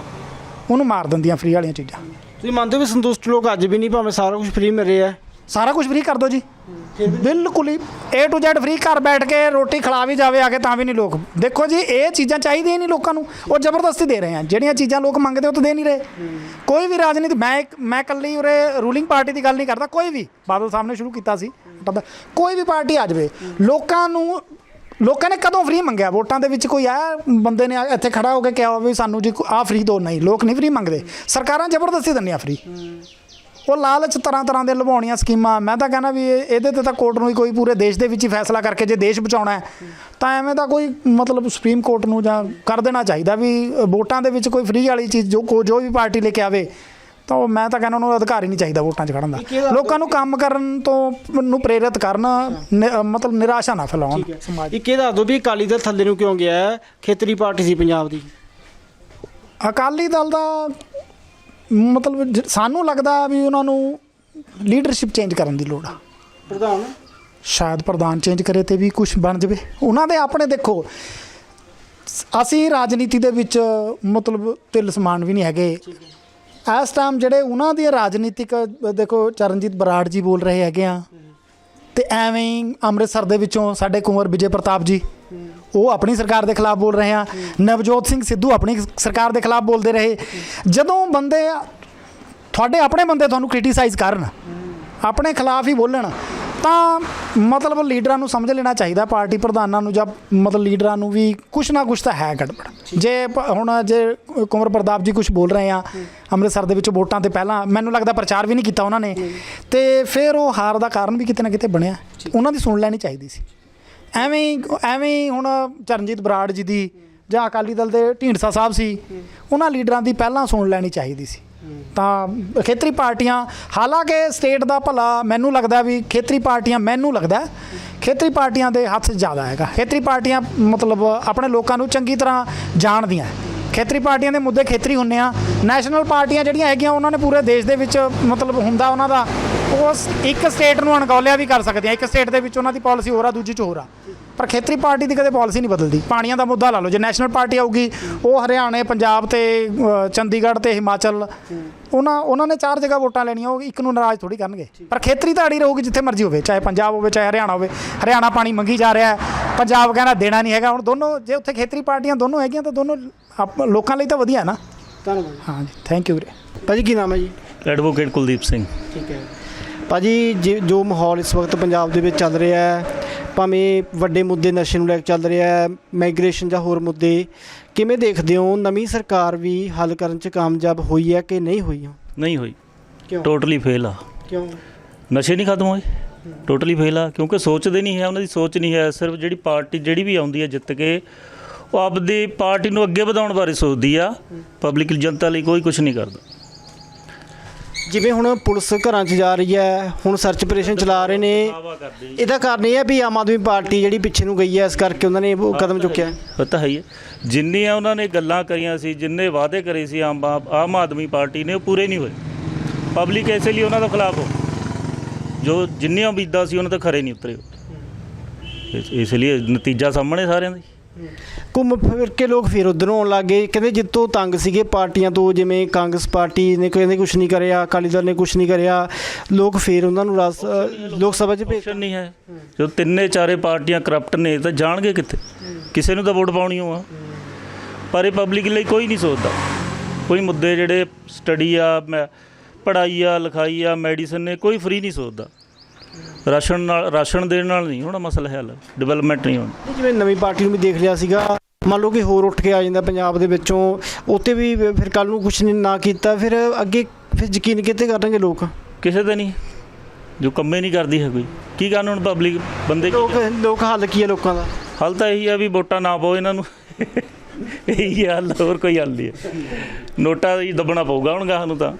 ਉਹਨੂੰ ਮਾਰ ਦਿੰਦੀਆਂ ਫ੍ਰੀ ਵਾਲੀਆਂ ਚੀਜ਼ਾਂ। ਤੁਸੀਂ ਮੰਨਦੇ ਹੋ ਵੀ ਸੰਤੁਸ਼ਟ ਲੋਕ ਅੱਜ ਵੀ ਨਹੀਂ ਭਾਵੇਂ ਸਾਰਾ ਕੁਝ ਫ੍ਰੀ ਮਿਲ ਰਿਹਾ ਹੈ? ਸਾਰਾ ਕੁਝ ਫ੍ਰੀ ਕਰ ਦਿਓ ਜੀ। ਬਿਲਕੁਲ ਹੀ A to Z ਫ੍ਰੀ ਘਰ ਬੈਠ ਕੇ ਰੋਟੀ ਖਿਲਾ ਵੀ ਜਾਵੇ ਆ ਕੇ ਤਾਂ ਵੀ ਨਹੀਂ ਲੋਕ। ਦੇਖੋ ਜੀ, ਇਹ ਚੀਜ਼ਾਂ ਚਾਹੀਦੀਆਂ ਨਹੀਂ ਲੋਕਾਂ ਨੂੰ। ਉਹ ਜ਼ਬਰਦਸਤੀ ਦੇ ਰਹੇ ਆ। ਜਿਹੜੀਆਂ ਚੀਜ਼ਾਂ ਲੋਕ ਮੰਗਦੇ ਉਹ ਤਾਂ ਦੇ ਨਹੀਂ ਰਹੇ। ਕੋਈ ਵੀ ਰਾਜਨੀਤੀ ਮੈਂ ਮੈਂ ਇਕੱਲੀ ਉਰੇ ਰੂਲਿੰਗ ਪਾਰਟੀ ਦੀ ਗੱਲ ਨਹੀਂ ਕਰਦਾ। ਕੋਈ ਵੀ ਬਾਦਲ ਸਾਹਿਬ ਨੇ ਸ਼ੁਰੂ ਕੀਤਾ ਸੀ। ਕੋਈ ਵੀ ਪਾਰਟੀ ਆ ਜਾਵੇ, ਲੋਕਾਂ ਨੂੰ ਲੋਕਾਂ ਨੇ ਕਦੋਂ ਫ੍ਰੀ ਮੰਗਿਆ? ਵੋਟਾਂ ਦੇ ਵਿੱਚ ਕੋਈ ਆਇਆ ਬੰਦੇ ਨੇ ਇੱਥੇ ਖੜਾ ਹੋ ਕੇ ਕਿਹਾ ਵੀ ਸਾਨੂੰ ਜੀ ਆ ਫ੍ਰੀ ਦੋ ਨਹੀਂ। ਲੋਕ ਨਹੀਂ ਫ੍ਰੀ ਮੰਗਦੇ। ਸਰਕਾਰਾਂ ਜ਼ਬਰਦਸਤੀ ਦਿੰਦੀਆਂ ਫ੍ਰੀ ਉਹ ਲਾਲਚ ਤਰ੍ਹਾਂ ਤਰ੍ਹਾਂ ਦੇ ਲਵਾਉਣੀਆਂ ਸਕੀਮਾਂ। ਮੈਂ ਤਾਂ ਕਹਿੰਦਾ ਵੀ ਇਹ- ਇਹਦੇ ਤੇ ਤਾਂ ਕੋਰਟ ਨੂੰ ਹੀ ਕੋਈ ਪੂਰੇ ਦੇਸ਼ ਦੇ ਵਿੱਚ ਹੀ ਫੈਸਲਾ ਕਰਕੇ ਜੇ ਦੇਸ਼ ਬਚਾਉਣਾ ਹੈ ਤਾਂ ਐਵੇਂ ਦਾ ਕੋਈ ਮਤਲਬ ਸੁਪਰੀਮ ਕੋਰਟ ਨੂੰ ਜਾਂ ਕਰ ਦੇਣਾ ਚਾਹੀਦਾ ਵੀ ਵੋਟਾਂ ਦੇ ਵਿੱਚ ਕੋਈ ਫ੍ਰੀ ਵਾਲੀ ਚੀਜ਼ ਜੋ ਕੋ- ਜੋ ਵੀ ਪਾਰਟੀ ਲੈ ਕੇ ਆਵੇ ਤਾਂ ਮੈਂ ਤਾਂ ਕਹਿੰਦਾ ਉਹਨੂੰ ਅਧਿਕਾਰ ਹੀ ਨਹੀਂ ਚਾਹੀਦਾ ਵੋਟਾਂ 'ਚ ਖੜਨ ਦਾ। ਲੋਕਾਂ ਨੂੰ ਕੰਮ ਕਰਨ ਤੋਂ ਨੂੰ ਪ੍ਰੇਰਿਤ ਕਰਨ ਮਤਲਬ ਨਿਰਾਸ਼ਾ ਨਾ ਫੈਲਾਉਣ। ਸਮਾਜ ਇਹ ਦੱਸ ਦਿਓ ਵੀ ਅਕਾਲੀ ਦਲ ਥੱਲੇ ਨੂੰ ਕਿਉਂ ਗਿਆ ਹੈ? ਖੇਤਰੀ ਪਾਰਟੀ ਸੀ ਪੰਜਾਬ ਦੀ। ਅਕਾਲੀ ਦਲ ਦਾ ਮਤਲਬ ਜ- ਸਾਨੂੰ ਲੱਗਦਾ ਵੀ ਉਹਨਾਂ ਨੂੰ ਲੀਡਰਸ਼ਿਪ ਚੇਂਜ ਕਰਨ ਦੀ ਲੋੜ ਆ। ਪ੍ਰਧਾਨ? ਸ਼ਾਇਦ ਪ੍ਰਧਾਨ ਚੇਂਜ ਕਰੇ ਤੇ ਵੀ ਕੁਝ ਬਣ ਜਾਵੇ। ਉਹਨਾਂ ਦੇ ਆਪਣੇ ਦੇਖੋ ਸ- ਅਸੀਂ ਰਾਜਨੀਤੀ ਦੇ ਵਿੱਚ ਮਤਲਬ ਤਿਲ ਸਮਾਨ ਵੀ ਨਹੀਂ ਹੈਗੇ। ਇਸ ਟਾਈਮ ਜਿਹੜੇ ਉਹਨਾਂ ਦੀ ਰਾਜਨੀਤਿਕ ਅ, ਦੇਖੋ ਚਰਨਜੀਤ ਬਰਾੜ ਜੀ ਬੋਲ ਰਹੇ ਹੈਗੇ ਆ। ਤੇ ਐਵੇਂ ਹੀ ਅੰਮ੍ਰਿਤਸਰ ਦੇ ਵਿੱਚੋਂ ਸਾਡੇ ਕੁੰਵਰ ਵਿਜੇ ਪ੍ਰਤਾਪ ਜੀ। ਉਹ ਆਪਣੀ ਸਰਕਾਰ ਦੇ ਖਿਲਾਫ ਬੋਲ ਰਹੇ ਆ। ਨਵਜੋਤ ਸਿੰਘ ਸਿੱਧੂ ਆਪਣੀ ਸਰਕਾਰ ਦੇ ਖਿਲਾਫ ਬੋਲਦੇ ਰਹੇ। ਜਦੋਂ ਬੰਦੇ ਤੁਹਾਡੇ ਆਪਣੇ ਬੰਦੇ ਤੁਹਾਨੂੰ ਕ੍ਰਿਟਿਸਾਈਜ਼ ਕਰਨ ਆਪਣੇ ਖਿਲਾਫ ਹੀ ਬੋਲਣ ਤਾਂ ਮਤਲਬ ਲੀਡਰਾਂ ਨੂੰ ਸਮਝ ਲੈਣਾ ਚਾਹੀਦਾ ਪਾਰਟੀ ਪ੍ਰਧਾਨਾਂ ਨੂੰ ਜਾਂ ਮਤਲਬ ਲੀਡਰਾਂ ਨੂੰ ਵੀ ਕੁਛ ਨਾ ਕੁਛ ਤਾਂ ਹੈ ਗੜਬੜ। ਜੇ ਹੁਣ ਜੇ ਕੁੰਵਰ ਪ੍ਰਤਾਪ ਜੀ ਕੁਝ ਬੋਲ ਰਹੇ ਆ ਅੰਮ੍ਰਿਤਸਰ ਦੇ ਵਿੱਚ ਵੋਟਾਂ ਤੇ ਪਹਿਲਾਂ ਮੈਨੂੰ ਲੱਗਦਾ ਪ੍ਰਚਾਰ ਵੀ ਨਹੀਂ ਕੀਤਾ ਉਹਨਾਂ ਨੇ। ਤੇ ਫਿਰ ਉਹ ਹਾਰ ਦਾ ਕਾਰਨ ਵੀ ਕਿਤੇ ਨਾ ਕਿਤੇ ਬਣਿਆ। ਉਹਨਾਂ ਦੀ ਸੁਣ ਲੈਣੀ ਚਾਹੀਦੀ ਸੀ। ਐਵੇਂ ਹੀ ਐਵੇਂ ਹੀ ਹੁਣ ਚਰਨਜੀਤ ਬਰਾੜ ਜੀ ਦੀ ਜਾਂ ਅਕਾਲੀ ਦਲ ਦੇ ਢੀਂਡਸਾ ਸਾਹਿਬ ਸੀ, ਉਹਨਾਂ ਲੀਡਰਾਂ ਦੀ ਪਹਿਲਾਂ ਸੁਣ ਲੈਣੀ ਚਾਹੀਦੀ ਸੀ। ਤਾਂ ਖੇਤਰੀ ਪਾਰਟੀਆਂ, ਹਾਲਾਂਕਿ ਸਟੇਟ ਦਾ ਭਲਾ ਮੈਨੂੰ ਲੱਗਦਾ ਵੀ ਖੇਤਰੀ ਪਾਰਟੀਆਂ ਮੈਨੂੰ ਲੱਗਦਾ, ਖੇਤਰੀ ਪਾਰਟੀਆਂ ਦੇ ਹੱਥ 'ਚ ਜ਼ਿਆਦਾ ਹੈਗਾ। ਖੇਤਰੀ ਪਾਰਟੀਆਂ ਮਤਲਬ ਆਪਣੇ ਲੋਕਾਂ ਨੂੰ ਚੰਗੀ ਤਰ੍ਹਾਂ ਜਾਣਦੀਆਂ। ਖੇਤਰੀ ਪਾਰਟੀਆਂ ਦੇ ਮੁੱਦੇ ਖੇਤਰੀ ਹੁੰਨੇ ਆ। ਨੈਸ਼ਨਲ ਪਾਰਟੀਆਂ ਜਿਹੜੀਆਂ ਹੈਗੀਆਂ, ਉਹਨਾਂ ਨੇ ਪੂਰੇ ਦੇਸ਼ ਦੇ ਵਿੱਚ ਮਤਲਬ ਹੁੰਦਾ ਉਹਨਾਂ ਦਾ ਉਸ ਇੱਕ ਸਟੇਟ ਨੂੰ ਅਣਗੌਲਿਆ ਵੀ ਕਰ ਸਕਦੀਆਂ ਇੱਕ ਸਟੇਟ ਦੇ ਵਿੱਚ ਉਹਨਾਂ ਦੀ ਪਾਲਿਸੀ ਹੋਰ ਆ ਦੂਜੀ ਚ ਹੋਰ ਆ। ਪਰ ਖੇਤਰੀ ਪਾਰਟੀ ਦੀ ਕਦੇ ਪਾਲਿਸੀ ਨਹੀਂ ਬਦਲਦੀ। ਪਾਣੀਆਂ ਦਾ ਮੁੱਦਾ ਲਾ ਲਓ। ਜੇ ਨੈਸ਼ਨਲ ਪਾਰਟੀ ਆਊਗੀ ਉਹ ਹਰਿਆਣੇ ਪੰਜਾਬ ਤੇ ਚੰਡੀਗੜ੍ਹ ਤੇ ਹਿਮਾਚਲ ਉਹਨਾਂ ਉਹਨਾਂ ਨੇ ਚਾਰ ਜਗ੍ਹਾ ਵੋਟਾਂ ਲੈਣੀਆਂ ਉਹ ਇੱਕ ਨੂੰ ਨਾਰਾਜ਼ ਥੋੜੀ ਕਰਨਗੇ। ਪਰ ਖੇਤਰੀ ਤਾਂ ਅੜੀ ਰਹੂਗੀ ਜਿੱਥੇ ਮਰਜ਼ੀ ਹੋਵੇ ਚਾਹੇ ਪੰਜਾਬ ਹੋਵੇ ਚਾਹੇ ਹਰਿਆਣਾ ਹੋਵੇ। ਹਰਿਆਣਾ ਪਾਣੀ ਮੰਗੀ ਜਾ ਰਿਹਾ ਹੈ। ਪੰਜਾਬ ਕਹਿੰਦਾ ਦੇਣਾ ਨਹੀਂ ਹੈਗਾ। ਹੁਣ ਦੋਨੋਂ ਜੇ ਉੱਥੇ ਖੇਤਰੀ ਪਾਰਟੀਆਂ ਦੋਨੋਂ ਹੈਗੀਆਂ ਤਾਂ ਦੋਨੋਂ ਆਪ- ਲੋਕਾਂ ਲਈ ਤਾਂ ਵਧੀਆ ਹੈ ਨਾ। ਧੰਨਵਾਦ। ਹਾਂ ਜੀ। ਥੈਂਕ ਯੂ ਵੀਰੇ। ਭਾਜੀ ਕੀ ਨਾਮ ਹੈ ਜੀ? ਐਡਵੋਕੇਟ ਕੁਲਦੀਪ ਸਿੰਘ। ਠੀਕ ਹੈ। ਭਾਜੀ ਜੇ- ਜੋ ਮਾਹੌਲ ਇਸ ਵਕਤ ਪੰਜਾਬ ਦੇ ਵਿੱਚ ਚੱਲ ਰਿਹਾ ਹੈ ਭਾਵੇਂ ਵੱਡੇ ਮੁੱਦੇ ਨਸ਼ੇ ਨੂੰ ਲੈ ਕੇ ਚੱਲ ਰਿਹਾ ਹੈ ਮਾਈਗ੍ਰੇਸ਼ਨ ਜਾਂ ਹੋਰ ਮੁੱਦੇ ਕਿਵੇਂ ਦੇਖਦੇ ਹੋ? ਨਵੀਂ ਸਰਕਾਰ ਵੀ ਹੱਲ ਕਰਨ 'ਚ ਕਾਮਯਾਬ ਹੋਈ ਹੈ ਕਿ ਨਹੀਂ ਹੋਈ? ਨਹੀਂ ਹੋਈ। ਕਿਉਂ? ਟੋਟਲੀ ਫੇਲ ਆ। ਕਿਉਂ? ਨਸ਼ੇ ਨਹੀਂ ਖਤਮ ਹੋਏ। ਟੋਟਲੀ ਫੇਲ ਆ ਕਿਉਂਕਿ ਸੋਚਦੇ ਨਹੀਂ ਹੈ ਉਹਨਾਂ ਦੀ ਸੋਚ ਨਹੀਂ ਹੈ। ਸਿਰਫ ਜਿਹੜੀ ਪਾਰਟੀ ਜਿਹੜੀ ਵੀ ਆਉਂਦੀ ਹੈ ਜਿੱਤ ਕੇ ਉਹ ਆਪਦੀ ਪਾਰਟੀ ਨੂੰ ਅੱਗੇ ਵਧਾਉਣ ਬਾਰੇ ਸੋਚਦੀ ਆ। ਪਬਲਿਕ ਜਨਤਾ ਲਈ ਕੋਈ ਕੁਝ ਨਹੀਂ ਕਰਦਾ। ਜਿਵੇਂ ਹੁਣ ਪੁਲਿਸ ਘਰਾਂ 'ਚ ਜਾ ਰਹੀ ਹੈ ਹੁਣ ਸਰਚ ਆਪਰੇਸ਼ਨ ਚਲਾ ਰਹੇ ਨੇ ਇਹਦਾ ਕਾਰਨ ਇਹ ਹੈ ਵੀ ਆਮ ਆਦਮੀ ਪਾਰਟੀ ਜਿਹੜੀ ਪਿੱਛੇ ਨੂੰ ਗਈ ਹੈ ਇਸ ਕਰਕੇ ਉਹਨਾਂ ਨੇ ਉਹ ਕਦਮ ਚੁੱਕਿਆ ਹੈ। ਉਹ ਤਾਂ ਹੈ ਹੀ ਹੈ ਜਿੰਨੀਆਂ ਉਹਨਾਂ ਨੇ ਗੱਲਾਂ ਕਰੀਆਂ ਸੀ ਜਿੰਨੇ ਵਾਅਦੇ ਕਰੇ ਸੀ ਆਮ ਆਮ ਆਦਮੀ ਪਾਰਟੀ ਨੇ ਉਹ ਪੂਰੇ ਨਹੀਂ ਹੋਏ ਪਬਲਿਕ ਇਸੇ ਲਈ ਉਹਨਾਂ ਦੇ ਖਿਲਾਫ ਹੋ ਜੋ ਜਿੰਨੀਆਂ ਉਮੀਦਾਂ ਸੀ ਉਹਨਾਂ ਤੇ ਖਰੇ ਨਹੀਂ ਉਤਰੇ ਉਹ। ਇਸ- ਇਸ ਲਈ ਨਤੀਜਾ ਸਾਹਮਣੇ ਸਾਰਿਆਂ ਦਾ ਹੀ। ਘੁੰਮ ਫਿਰ ਕੇ ਲੋਕ ਫਿਰ ਉਧਰੋਂ ਆਉਣ ਲੱਗ ਕਹਿੰਦੇ ਜਿੱਤੋਂ ਤੰਗ ਸੀਗੇ ਪਾਰਟੀਆਂ ਤੋਂ ਜਿਵੇਂ ਕਾਂਗਰਸ ਪਾਰਟੀ ਨੇ ਕਹਿੰਦੇ ਕੁਝ ਨਹੀਂ ਕਰਿਆ ਅਕਾਲੀ ਦਲ ਨੇ ਕੁਝ ਨਹੀਂ ਕਰਿਆ। ਲੋਕ ਫਿਰ ਉਹਨਾਂ ਨੂੰ ਅ, ਲੋਕ ਸਭਾ 'ਚ ਭੇਜ ਨਹੀਂ ਹੈ। ਜੋ ਤਿੰਨੇ ਚਾਰੇ ਪਾਰਟੀਆਂ ਕਰਪਟ ਨੇ ਤਾਂ ਜਾਣਗੇ ਕਿੱਥੇ? ਕਿਸੇ ਨੂੰ ਤਾਂ ਵੋਟ ਪਾਉਣੀ ਹੋਆ ਪਰ ਇਹ ਪਬਲਿਕ ਲਈ ਕੋਈ ਨਹੀਂ ਸੋਚਦਾ। ਕੋਈ ਮੁੱਦੇ ਜਿਹੜੇ ਸਟੱਡੀ ਆ ਮੈਂ ਪੜ੍ਹਾਈ ਆ ਲਿਖਾਈ ਆ ਮੈਡੀਸਨ ਨੇ ਕੋਈ ਫ੍ਰੀ ਨਹੀਂ ਸੋਚਦਾ। ਰਾਸ਼ਨ ਨਾਲ ਰਾਸ਼ਨ ਦੇਣ ਨਾਲ ਨਹੀਂ ਹੋਣਾ ਮਸਲਾ ਹੱਲ ਡਿਵੈਲਪਮੈਂਟ ਨਹੀਂ ਹੋਣੀ। ਜਿਵੇਂ ਨਵੀਂ ਪਾਰਟੀ ਨੂੰ ਵੀ ਦੇਖ ਲਿਆ ਸੀਗਾ ਮੰਨ ਲਓ ਕਿ ਹੋਰ ਉੱਠ ਕੇ ਆ ਜਾਂਦਾ ਪੰਜਾਬ ਦੇ ਵਿੱਚੋਂ ਉੱਤੇ ਵੀ ਫਿਰ ਕੱਲ ਨੂੰ ਕੁਝ ਨਾ ਕੀਤਾ ਫਿਰ ਅੱਗੇ ਫਿਰ ਯਕੀਨ ਕਿਤੇ ਕਰਨਗੇ ਲੋਕ? ਕਿਸੇ ਤੇ ਨਹੀਂ। ਜੋ ਕੰਮੇ ਨਹੀਂ ਕਰਦੀ ਹੈ ਕੋਈ। ਕੀ ਕਰਨ ਹੁਣ ਪਬਲਿਕ ਬੰਦੇ ਲੋਕ ਲੋਕ ਹੱਲ ਕੀ ਹੈ ਲੋਕਾਂ ਦਾ? ਹੱਲ ਤਾਂ ਇਹੀ ਆ ਵੀ ਵੋਟਾਂ ਨਾ ਪਾਓ ਇਹਨਾਂ ਨੂੰ। ਇਹੀ ਹੱਲ ਹੋਰ ਕੋਈ ਹੱਲ ਨਹੀਂ ਹੈ। ਨੋਟਾ ਹੀ ਦੱਬਣਾ ਪਊਗਾ ਹੁਣ ਗਾਹ ਨੂੰ ਤਾਂ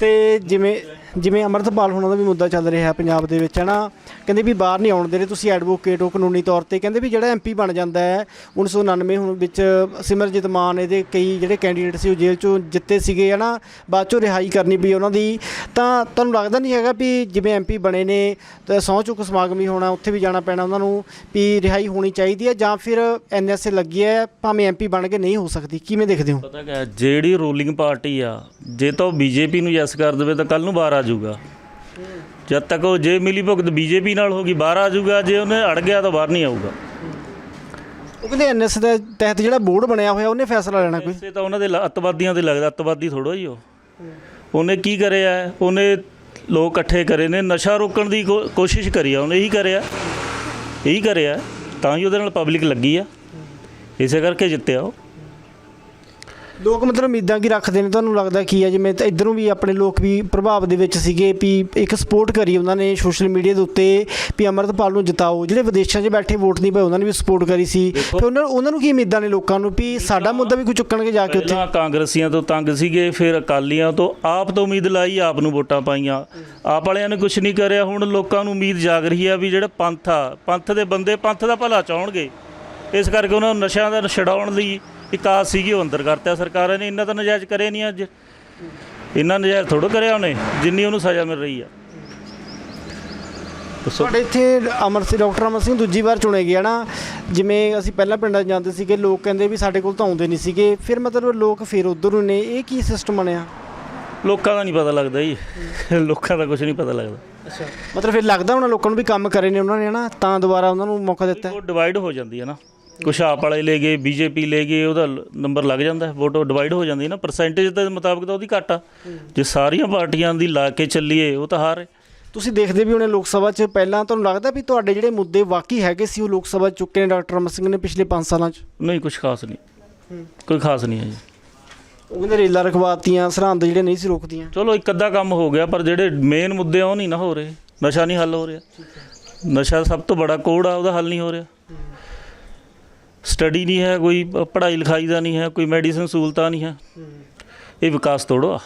ਤੇ ਜਿਵੇਂ ਜਿਵੇਂ ਅਮਰਤਪਾਲ ਹੁਣਾਂ ਦਾ ਵੀ ਮੁੱਦਾ ਚੱਲ ਰਿਹਾ ਪੰਜਾਬ ਦੇ ਵਿੱਚ ਹੈ ਨਾ ਕਹਿੰਦੇ ਵੀ ਬਾਹਰ ਨਹੀਂ ਆਉਣ ਦੇ ਰਹੇ ਤੁਸੀਂ ਐਡਵੋਕੇਟ ਹੋ ਕਾਨੂੰਨੀ ਤੌਰ ਤੇ। ਕਹਿੰਦੇ ਵੀ ਜਿਹੜਾ ਐਮਪੀ ਬਣ ਜਾਂਦਾ ਹੈ 1999 ਹੁਣ ਵਿੱਚ ਸਿਮਰਜੀਤ ਮਾਨ ਇਹਦੇ ਕਈ ਜਿਹੜੇ ਕੈਂਡੀਡੇਟ ਸੀ ਉਹ ਜੇਲ੍ਹ ਚੋਂ ਜਿੱਤੇ ਸੀਗੇ ਹੈ ਨਾ ਬਾਅਦ ਚੋਂ ਰਿਹਾਈ ਕਰਨੀ ਪਈ ਉਹਨਾਂ ਦੀ। ਤਾਂ ਤੁਹਾਨੂੰ ਲੱਗਦਾ ਨਹੀਂ ਹੈਗਾ ਵੀ ਜਿਵੇਂ ਐਮਪੀ ਬਣੇ ਨੇ, ਤਾਂ ਸਹੁੰ ਚੁੱਕ ਸਮਾਗਮ ਵੀ ਹੋਣਾ, ਉੱਥੇ ਵੀ ਜਾਣਾ ਪੈਣਾ ਉਹਨਾਂ ਨੂੰ, ਵੀ ਰਿਹਾਈ ਹੋਣੀ ਚਾਹੀਦੀ ਹੈ ਜਾਂ ਫਿਰ ਐਨਐਸਏ ਲੱਗੀ ਹੈ, ਭਾਵੇਂ ਐਮਪੀ ਬਣ ਕੇ ਨਹੀਂ ਹੋ ਸਕਦੀ? ਕਿਵੇਂ ਦੇਖਦੇ ਹੋ? ਪਤਾ ਕਿਆ, ਜਿਹੜੀ ਰੂਲਿੰਗ ਪਾਰਟੀ ਆ, ਜੇ ਤਾਂ ਉਹ ਬੀਜੇਪੀ ਨੂੰ ਯੈਸ ਕਰ ਦੇਵੇ, ਤਾਂ ਕੱਲ ਨੂੰ ਬਾਹਰ ਆ ਜਾਊਗਾ ਜਦ ਤੱਕ ਉਹ ਜੇ ਮਿਲੀ ਭੁਗਤ ਬੀਜੇਪੀ ਨਾਲ ਹੋਗੀ ਬਾਹਰ ਆ ਜਾਊਗਾ ਜੇ ਉਹਨੇ ਅੜ ਗਿਆ ਤਾਂ ਬਾਹਰ ਨਹੀਂ ਆਊਗਾ। ਉਹ ਕਹਿੰਦੇ ਐਨਐਸ ਦੇ ਤਹਿਤ ਜਿਹੜਾ ਬੋਰਡ ਬਣਿਆ ਹੋਇਆ ਉਹਨੇ ਫੈਸਲਾ ਲੈਣਾ ਕੋਈ? ਇਸੇ ਤਾਂ ਉਹਨਾਂ ਦੇ ਲ- ਅੱਤਵਾਦੀਆਂ ਤੇ ਲੱਗਦਾ ਅੱਤਵਾਦੀ ਥੋੜੋ ਹੀ ਉਹ। ਉਹਨੇ ਕੀ ਕਰਿਆ? ਹੈ? ਉਹਨੇ ਲੋਕ ਇਕੱਠੇ ਕਰੇ ਨੇ ਨਸ਼ਾ ਰੋਕਣ ਦੀ ਕੋ- ਕੋਸ਼ਿਸ਼ ਕਰੀ ਆ ਉਹਨੇ ਇਹੀ ਕਰਿਆ। ਇਹੀ ਕਰਿਆ ਤਾਂ ਹੀ ਉਹਦੇ ਨਾਲ ਪਬਲਿਕ ਲੱਗੀ ਆ। ਇਸੇ ਕਰਕੇ ਜਿੱਤਿਆ ਉਹ। ਲੋਕ ਮਤਲਬ ਉਮੀਦਾਂ ਕੀ ਰੱਖਦੇ ਨੇ? ਤੁਹਾਨੂੰ ਲੱਗਦਾ ਕੀ ਹੈ ਜਿਵੇਂ ਤਾਂ ਇੱਧਰੋਂ ਵੀ ਆਪਣੇ ਲੋਕ ਵੀ ਪ੍ਰਭਾਵ ਦੇ ਵਿੱਚ ਸੀਗੇ ਵੀ ਇੱਕ ਸਪੋਰਟ ਕਰੀ ਉਹਨਾਂ ਨੇ ਸੋਸ਼ਲ ਮੀਡੀਆ ਦੇ ਉੱਤੇ ਵੀ ਅਮਰਤਪਾਲ ਨੂੰ ਜਿਤਾਓ। ਜਿਹੜੇ ਵਿਦੇਸ਼ਾਂ 'ਚ ਬੈਠੇ ਵੋਟ ਨਹੀਂ ਪਏ ਉਹਨਾਂ ਨੇ ਵੀ ਸਪੋਰਟ ਕਰੀ ਸੀ। ਫਿਰ ਉਹਨਾਂ ਉਹਨਾਂ ਨੂੰ ਕੀ ਉਮੀਦਾਂ ਨੇ ਲੋਕਾਂ ਨੂੰ ਵੀ ਸਾਡਾ ਮੁੱਦਾ ਵੀ ਕੋਈ ਚੁੱਕਣਗੇ ਜਾ ਕੇ ਉੱਥੇ? ਪਹਿਲਾਂ ਕਾਂਗਰਸੀਆਂ ਤੋਂ ਤੰਗ ਸੀਗੇ ਫਿਰ ਅਕਾਲੀਆਂ ਤੋਂ ਆਪ ਤੋਂ ਉਮੀਦ ਲਾਈ ਆਪ ਨੂੰ ਵੋਟਾਂ ਪਾਈਆਂ। ਆਪ ਵਾਲਿਆਂ ਨੇ ਕੁਝ ਨਹੀਂ ਕਰਿਆ। ਹੁਣ ਲੋਕਾਂ ਨੂੰ ਉਮੀਦ ਜਾਗ ਰਹੀ ਆ ਵੀ ਜਿਹੜਾ ਪੰਥ ਆ ਪੰਥ ਦੇ ਬੰਦੇ ਪੰਥ ਦਾ ਭਲਾ ਚਾਹਣਗੇ। ਇਸ ਕਰਕੇ ਉਹਨਾਂ ਨੂੰ ਨਸ਼ਿਆਂ ਦਾ ਛਡਾਉਣ ਲਈ ਇੱਕ ਆਸ ਸੀਗੀ ਉਹ ਅੰਦਰ ਕਰਤਿਆ ਸਰਕਾਰਾਂ ਨੇ ਇੰਨਾ ਤਾਂ ਨਜਾਇਜ਼ ਕਰੇ ਨਹੀਂ ਅੱਜ। ਇੰਨਾ ਨਜਾਇਜ਼ ਥੋੜ੍ਹਾ ਕਰਿਆ ਉਹਨੇ ਜਿੰਨੀ ਉਹਨੂੰ ਸਜ਼ਾ ਮਿਲ ਰਹੀ ਆ। ਸਾਡੇ ਇੱਥੇ ਅਮਰ ਸਿੰਘ ਡਾਕਟਰ ਅਮਰ ਸਿੰਘ ਦੂਜੀ ਵਾਰ ਚੁਣੇ ਗਏ ਨਾ। ਜਿਵੇਂ ਅਸੀਂ ਪਹਿਲਾਂ ਪਿੰਡਾਂ ਜਾਂਦੇ ਸੀਗੇ ਲੋਕ ਕਹਿੰਦੇ ਵੀ ਸਾਡੇ ਕੋਲ ਤਾਂ ਆਉਂਦੇ ਨਹੀਂ ਸੀਗੇ। ਫਿਰ ਮਤਲਬ ਲੋਕ ਫਿਰ ਉਧਰ ਨੂੰ ਨੇ ਇਹ ਕੀ ਸਿਸਟਮ ਬਣਿਆ? ਲੋਕਾਂ ਦਾ ਨਹੀਂ ਪਤਾ ਲੱਗਦਾ ਜੀ। ਲੋਕਾਂ ਦਾ ਕੁਝ ਨਹੀਂ ਪਤਾ ਲੱਗਦਾ। ਅੱਛਾ। ਮਤਲਬ ਫਿਰ ਲੱਗਦਾ ਉਹਨਾਂ ਲੋਕਾਂ ਨੂੰ ਵੀ ਕੰਮ ਕਰੇ ਨੇ ਉਹਨਾਂ ਨੇ ਨਾ ਤਾਂ ਦੁਬਾਰਾ ਉਹਨਾਂ ਨੂੰ ਮੌਕਾ ਦਿੱਤਾ। ਉਹ ਡਿਵਾਈਡ ਹੋ ਜਾਂਦੀ ਹੈ ਨਾ। ਕੁਛ ਆਪ ਵਾਲੇ ਲੈ ਗਏ ਬੀਜੇਪੀ ਲੈ ਗਏ ਉਹਦਾ ਨੰਬਰ ਲੱਗ ਜਾਂਦਾ ਵੋਟ ਡਿਵਾਈਡ ਹੋ ਜਾਂਦੀ ਨਾ ਪਰਸੈਂਟੇਜ ਦੇ ਮੁਤਾਬਕ ਤਾਂ ਉਹਦੀ ਘੱਟ ਆ। ਜੇ ਸਾਰੀਆਂ ਪਾਰਟੀਆਂ ਦੀ ਲਾ ਕੇ ਚੱਲੀਏ ਉਹ ਤਾਂ ਹਾਰ ਹੈ। ਤੁਸੀਂ ਦੇਖਦੇ ਵੀ ਹੋਣੇ ਲੋਕ ਸਭਾ 'ਚ ਪਹਿਲਾਂ ਤੁਹਾਨੂੰ ਲੱਗਦਾ ਵੀ ਤੁਹਾਡੇ ਜਿਹੜੇ ਮੁੱਦੇ ਵਾਕਈ ਹੈਗੇ ਸੀ ਉਹ ਲੋਕ ਸਭਾ 'ਚ ਚੁੱਕੇ ਨੇ ਡਾਕਟਰ ਅਮਰ ਸਿੰਘ ਨੇ ਪਿਛਲੇ 5 ਸਾਲਾਂ 'ਚ? ਨਹੀਂ ਕੁਝ ਖਾਸ ਨਹੀਂ। ਕੋਈ ਖਾਸ ਨਹੀਂ ਹੈ ਜੀ। ਉਹ ਕਹਿੰਦੇ ਰੇਲਾਂ ਰਖਵਾਤੀਆਂ ਸਰਹੰਦ ਜਿਹੜੇ ਨਹੀਂ ਸੀ ਰੋਕਦੀਆਂ। ਚਲੋ ਇੱਕ ਅੱਧਾ ਕੰਮ ਹੋ ਗਿਆ ਪਰ ਜਿਹੜੇ ਮੇਨ ਮੁੱਦੇ ਆ ਉਹ ਨਹੀਂ ਨਾ ਹੋ ਰਹੇ। ਨਸ਼ਾ ਨਹੀਂ ਹੱਲ ਹੋ ਰਿਹਾ। ਨਸ਼ਾ ਸਭ ਤੋਂ ਬੜਾ ਕੋੜ ਆ ਉਹਦਾ ਹੱਲ ਨਹੀਂ ਹੋ ਰਿਹਾ। ਸਟੱਡੀ ਨਹੀਂ ਹੈ ਕੋਈ ਪੜ੍ਹਾਈ ਲਿਖਾਈ ਦਾ ਨਹੀਂ ਹੈ ਕੋਈ ਮੈਡੀਸਨ ਸਹੂਲਤਾਂ ਨਹੀਂ ਹੈ। ਇਹ ਵਿਕਾਸ ਤੋੜੋ। ਆ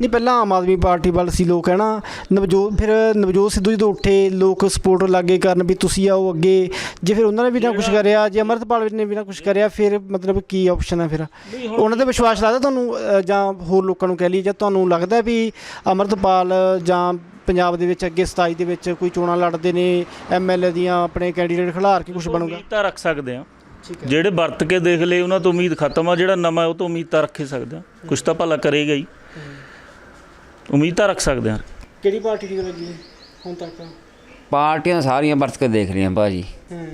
ਨਹੀਂ ਪਹਿਲਾਂ ਆਮ ਆਦਮੀ ਪਾਰਟੀ ਵੱਲ ਸੀ ਲੋਕ ਹੈ ਨਾ ਨਵਜੋਤ ਫਿਰ ਨਵਜੋਤ ਸਿੱਧੂ ਜਦੋਂ ਉੱਠੇ ਲੋਕ ਸਪੋਰਟ ਲੱਗੇ ਕਰਨ ਵੀ ਤੁਸੀਂ ਆਓ ਅੱਗੇ। ਜੇ ਫਿਰ ਉਹਨਾਂ ਨੇ ਵੀ ਨਾ ਕੁਝ ਕਰਿਆ ਜੇ ਅਮਰਤਪਾਲ ਨੇ ਵੀ ਨਾ ਕੁਝ ਕਰਿਆ ਫਿਰ ਮਤਲਬ ਕੀ ਆਪਸ਼ਨ ਹੈ ਫਿਰ? ਉਹਨਾਂ ਤੇ ਵਿਸ਼ਵਾਸ ਲੱਗਦਾ ਤੁਹਾਨੂੰ ਜਾਂ ਹੋਰ ਲੋਕਾਂ ਨੂੰ ਕਹਿ ਲਈ ਜਾਂ ਤੁਹਾਨੂੰ ਲੱਗਦਾ ਵੀ ਅਮਰਤਪਾਲ ਜਾਂ ਪੰਜਾਬ ਦੇ ਵਿੱਚ ਅੱਗੇ 27 ਦੇ ਵਿੱਚ ਕੋਈ ਚੋਣਾਂ ਲੜਦੇ ਨੇ ਐਮਐਲਏ ਦੀਆਂ ਆਪਣੇ ਕੈਂਡੀਡੇਟ ਖਿਲਾਰ ਕੇ ਕੁਝ ਬਣੂਗਾ? ਤਾਂ ਰੱਖ ਸਕਦੇ ਆ ਜਿਹੜੇ ਵਰਤ ਕੇ ਦੇਖ ਲਏ ਉਹਨਾਂ ਤੋਂ ਉਮੀਦ ਖਤਮ ਆ। ਜਿਹੜਾ ਨਵਾਂ ਉਹ ਤੋਂ ਉਮੀਦ ਤਾਂ ਰੱਖ ਹੀ ਸਕਦੇ ਆ। ਕੁਝ ਤਾਂ ਭਲਾ ਕਰੇਗਾ ਹੀ। ਉਮੀਦ ਤਾਂ ਰੱਖ ਸਕਦੇ ਆ। ਕਿਹੜੀ ਪਾਰਟੀ ਦੀ ਲੱਗੀ ਹੁਣ ਤੱਕ? ਪਾਰਟੀਆਂ ਸਾਰੀਆਂ ਵਰਤ ਕੇ ਦੇਖ ਲਈਆਂ ਭਾਜੀ। ਹੂੰ।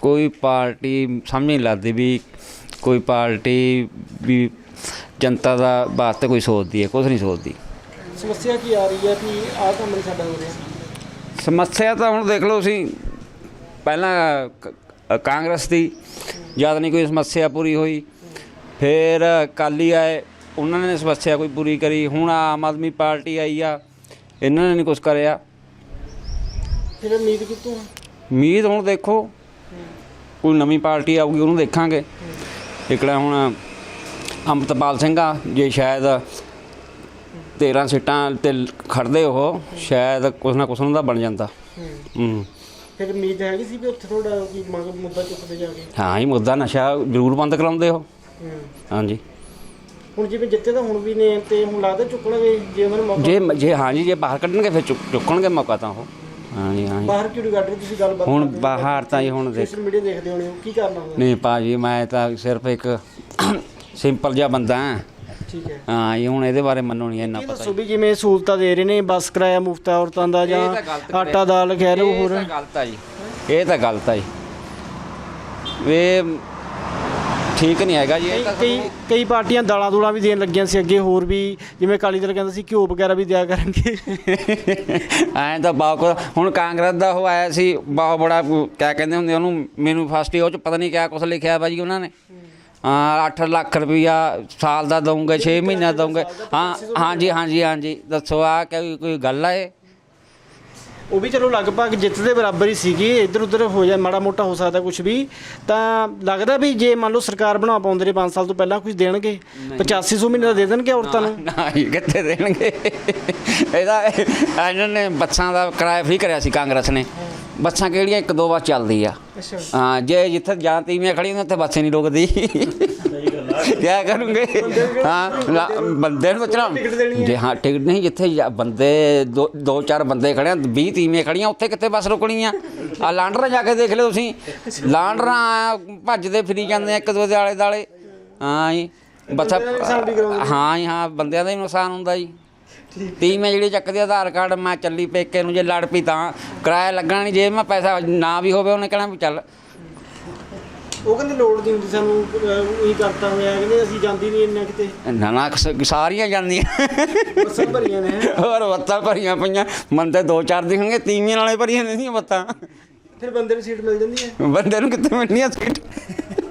ਕੋਈ ਪਾਰਟੀ ਸਮਝ ਨਹੀਂ ਲੱਗਦੀ ਵੀ ਕੋਈ ਪਾਰਟੀ ਵੀ ਜਨਤਾ ਦਾ ਵਾਸਤੇ ਕੋਈ ਸੋਚਦੀ ਹੈ ਕੁਝ ਨਹੀਂ ਸੋਚਦੀ। ਸਮੱਸਿਆ ਕੀ ਆ ਰਹੀ ਹੈ ਵੀ ਆਹ ਕੰਮ ਨਹੀਂ ਸਾਡਾ ਹੋ ਰਿਹਾ? ਸਮੱਸਿਆ ਤਾਂ ਹੁਣ ਦੇਖ ਲਓ ਅਸੀਂ ਪਹਿਲਾਂ ਕ- ਕਾਂਗਰਸ ਦੀ। ਜਦ ਨਹੀਂ ਕੋਈ ਸਮੱਸਿਆ ਪੂਰੀ ਹੋਈ ਫਿਰ ਅਕਾਲੀ ਆਏ। ਉਹਨਾਂ ਨੇ ਸਮੱਸਿਆ ਕੋਈ ਪੂਰੀ ਕਰੀ। ਹੁਣ ਆਮ ਆਦਮੀ ਪਾਰਟੀ ਆਈ ਆ। ਇਹਨਾਂ ਨੇ ਨਹੀਂ ਕੁਝ ਕਰਿਆ। ਫਿਰ ਉਮੀਦ ਕਿਤੋਂ ਉਮੀਦ ਹੁਣ ਦੇਖੋ। ਕੋਈ ਨਵੀਂ ਪਾਰਟੀ ਆਊਗੀ ਉਹਨੂੰ ਦੇਖਾਂਗੇ। ਇਕੜਾ ਹੁਣ ਅੰਮ੍ਰਿਤਪਾਲ ਸਿੰਘ ਆ ਜੇ ਸ਼ਾਇਦ 13 ਸੀਟਾਂ ਤੇ ਖੜਦੇ ਉਹ ਸ਼ਾਇਦ ਕੁਛ ਨਾ ਕੁਛ ਉਹਨਾਂ ਦਾ ਬਣ ਜਾਂਦਾ। ਹੂੰ। ਫਿਰ ਉਮੀਦ ਹੈਗੀ ਸੀ ਵੀ ਉੱਥੇ ਥੋੜਾ ਕੀ ਮੰਗ ਮੁੱਦਾ ਚੁੱਕਦੇ ਜਾ ਕੇ ਹਾਂ ਇਹ ਮੁੱਦਾ ਨਸ਼ਾ ਜ਼ਰੂਰ ਬੰਦ ਕਰਾਉਂਦੇ ਉਹ। ਹਾਂਜੀ। ਹੁਣ ਜਿਵੇਂ ਜਿੱਤੇ ਤਾਂ ਹੁਣ ਵੀ ਨੇ ਤੇ ਹੁਣ ਲੱਗਦਾ ਚੁੱਕਣਗੇ ਜੇ ਉਹਨਾਂ ਨੂੰ ਮੌਕਾ ਜੇ ਜੇ ਹਾਂਜੀ ਜੇ ਬਾਹਰ ਕੱਢਣਗੇ ਫਿਰ ਚੁੱਕ- ਚੁੱਕਣਗੇ ਮੌਕਾ ਤਾਂ ਉਹ। ਹਾਂਜੀ ਹਾਂਜੀ। ਬਾਹਰ ਕਿਉਂ ਨਹੀਂ ਕੱਢ ਰਹੇ ਤੁਸੀਂ ਗੱਲਬਾਤ ਹੁਣ ਬਾਹਰ ਤਾਂ ਜੀ ਹੁਣ ਦੇਖ ਸੋਸ਼ਲ ਮੀਡੀਆ ਦੇਖਦੇ ਹੋਣੇ ਹੋ। ਕੀ ਕਰਨਾ ਹੁੰਦਾ ਨਹੀਂ ਭਾਜੀ ਮੈਂ ਤਾਂ ਸਿਰਫ ਇੱਕ ਸਿੰਪਲ ਜਿਹਾ ਬੰਦਾ ਹਾਂ। ਠੀਕ ਹੈ। ਹਾਂ ਇਹ ਹੁਣ ਇਹਦੇ ਬਾਰੇ ਮੰਨੋ ਨਹੀਂ ਇੰਨਾ ਪਤਾ ਦੱਸੋ ਵੀ ਜਿਵੇਂ ਸਹੂਲਤਾਂ ਦੇ ਰਹੇ ਨੇ ਬੱਸ ਕਿਰਾਇਆ ਮੁਫਤ ਹੈ ਔਰਤਾਂ ਦਾ ਜਾਂ ਇਹ ਤਾਂ ਗਲਤ ਆਟਾ ਦਾਲ ਲਓ ਇਹ ਹੋਰ। ਤਾਂ ਗਲਤ ਆ ਜੀ। ਇਹ ਤਾਂ ਗਲਤ ਆ ਜੀ। ਇਹ ਠੀਕ ਨਹੀਂ ਹੈਗਾ ਜੀ ਇਹ ਤਾਂ ਕਈ ਕਈ ਪਾਰਟੀਆਂ ਦਾਲਾਂ ਦੂਲਾਂ ਵੀ ਦੇਣ ਲੱਗੀਆਂ ਸੀ ਅੱਗੇ ਹੋਰ ਵੀ ਜਿਵੇਂ ਅਕਾਲੀ ਦਲ ਕਹਿੰਦਾ ਸੀ ਘਿਓ ਵਗੈਰਾ ਵੀ ਦਿਆ ਕਰਨਗੇ। ਐਂ ਤਾਂ ਬਾਕੋ ਹੁਣ ਕਾਂਗਰਸ ਦਾ ਉਹ ਆਇਆ ਸੀ ਬਹੁਤ ਬੜਾ ਕਿਆ ਕਹਿੰਦੇ ਹੁੰਦੇ ਉਹਨੂੰ ਮੈਨੂੰ ਫਸਟ ਉਹ ਚ ਪਤਾ ਨਹੀਂ ਕਿਆ ਕੁਛ ਲਿਖਿਆ ਵਾ ਜੀ ਉਹਨਾਂ ਨੇ। ਹਾਂ 8 ਲੱਖ ਰੁਪਈਆ ਸਾਲ ਦਾ ਦਊਂਗੇ 6 ਮਹੀਨਾ ਦਊਂਗੇ। ਹਾਂ ਹਾਂਜੀ ਹਾਂਜੀ ਹਾਂਜੀ। ਦੱਸੋ ਆ ਕੋਈ ਕੋਈ ਗੱਲ ਆ ਇਹ? ਉਹ ਵੀ ਚਲੋ ਲਗਭਗ ਜਿੱਤ ਦੇ ਬਰਾਬਰ ਹੀ ਸੀਗੀ। ਇੱਧਰ ਉੱਧਰ ਹੋ ਜਾ ਮਾੜਾ ਮੋਟਾ ਹੋ ਸਕਦਾ ਕੁਝ ਵੀ। ਤਾਂ ਲੱਗਦਾ ਵੀ ਜੇ ਮੰਨ ਲਓ ਸਰਕਾਰ ਬਣਾ ਪਾਉਂਦੇ ਨੇ 5 ਸਾਲ ਤੋਂ ਪਹਿਲਾਂ ਕੁਝ ਦੇਣਗੇ। 8500 ਮਹੀਨੇ ਦਾ ਦੇ ਦੇਣਗੇ ਔਰਤਾਂ ਨੂੰ। ਨਾ ਜੀ ਕਿੱਥੇ ਦੇਣਗੇ? ਇਹਦਾ ਇਹਨਾਂ ਨੇ ਬੱਸਾਂ ਦਾ ਕਿਰਾਇਆ ਫ੍ਰੀ ਕਰਿਆ ਸੀ ਕਾਂਗਰਸ ਨੇ। ਬੱਸਾਂ ਕਿਹੜੀਆਂ? ਇੱਕ ਦੋ ਵਾਰ ਚੱਲਦੀ ਆ। ਅੱਛਾ। ਹਾਂ ਜੇ ਜਿੱਥੇ ਜਾਂ ਤੀਵੀਆਂ ਖੜੀਆਂ ਉੱਥੇ ਬੱਸੇ ਨਹੀਂ ਰੁਕਦੀ। ਕਿਆ ਕਰੂੰਗੇ? ਹਾਂ ਲਾ- ਬੰਦੇ ਨੂੰ ਚਲਾ ਜੇ ਹਾਂ ਟਿਕਟ ਨਹੀਂ ਜਿੱਥੇ ਜਾ- ਬੰਦੇ ਦੋ ਦੋ ਚਾਰ ਬੰਦੇ ਖੜੇ ਆ 20 ਤੀਵੀਆਂ ਖੜੀਆਂ ਉੱਥੇ ਕਿੱਥੇ ਬੱਸ ਰੁਕਣੀ ਆ ਆ ਲਾਂਡਰਾਂ ਜਾ ਕੇ ਦੇਖ ਲਿਓ ਤੁਸੀਂ। ਲਾਂਡਰਾਂ ਭੱਜਦੇ ਫਿਰੀ ਜਾਂਦੇ ਆ ਇੱਕ ਦੂਜੇ ਦੇ ਆਲੇ ਦਾਲੇ ਹਾਂ ਜੀ। ਬੱਸਾਂ ਹਾਂ ਜੀ ਹਾਂ ਬੰਦਿਆਂ ਦਾ ਹੀ ਨੁਕਸਾਨ ਹੁੰਦਾ ਜੀ। ਤੀਵੀਆਂ ਜਿਹੜੀ ਚੱਕਦੀ ਆ ਆਧਾਰ ਕਾਰਡ ਮੈਂ ਚੱਲੀ ਪੇਕੇ ਨੂੰ ਜੇ ਲੜ ਪਈ ਤਾਂ ਕਿਰਾਇਆ ਲੱਗਣਾ ਨਹੀਂ ਜੇ ਮੈਂ ਪੈਸਾ ਨਾ ਵੀ ਹੋਵੇ ਉਹਨੇ ਕਹਿਣਾ ਵੀ ਚੱਲ। ਉਹ ਕਹਿੰਦੇ ਲੋੜ ਨਹੀਂ ਹੁੰਦੀ ਸਾਨੂੰ ਉਹੀ ਕਰਤਾ ਹੋਇਆ ਕਹਿੰਦੇ ਅਸੀਂ ਜਾਂਦੀ ਨਹੀਂ ਇੰਨਾ ਕਿਤੇ। ਨਾ ਨਾ ਸ- ਸਾਰੀਆਂ ਜਾਂਦੀਆਂ। ਬੱਸਾਂ ਭਰੀਆਂ ਨੇ। ਹੋਰ ਬੱਤਾਂ ਭਰੀਆਂ ਪਈਆਂ। ਮੰਦੇ ਦੋ ਚਾਰ ਦਿਖਣਗੇ ਤੀਵੀਆਂ ਨਾਲੇ ਭਰੀਆਂ ਨਹੀਂ ਬੱਤਾਂ ਫਿਰ ਬੰਦੇ ਨੂੰ ਸੀਟ ਮਿਲ ਜਾਂਦੀ ਹੈ। ਬੰਦੇ ਨੂੰ ਕਿੱਥੇ ਮਿਲਣੀਆਂ ਸੀਟ ਬ-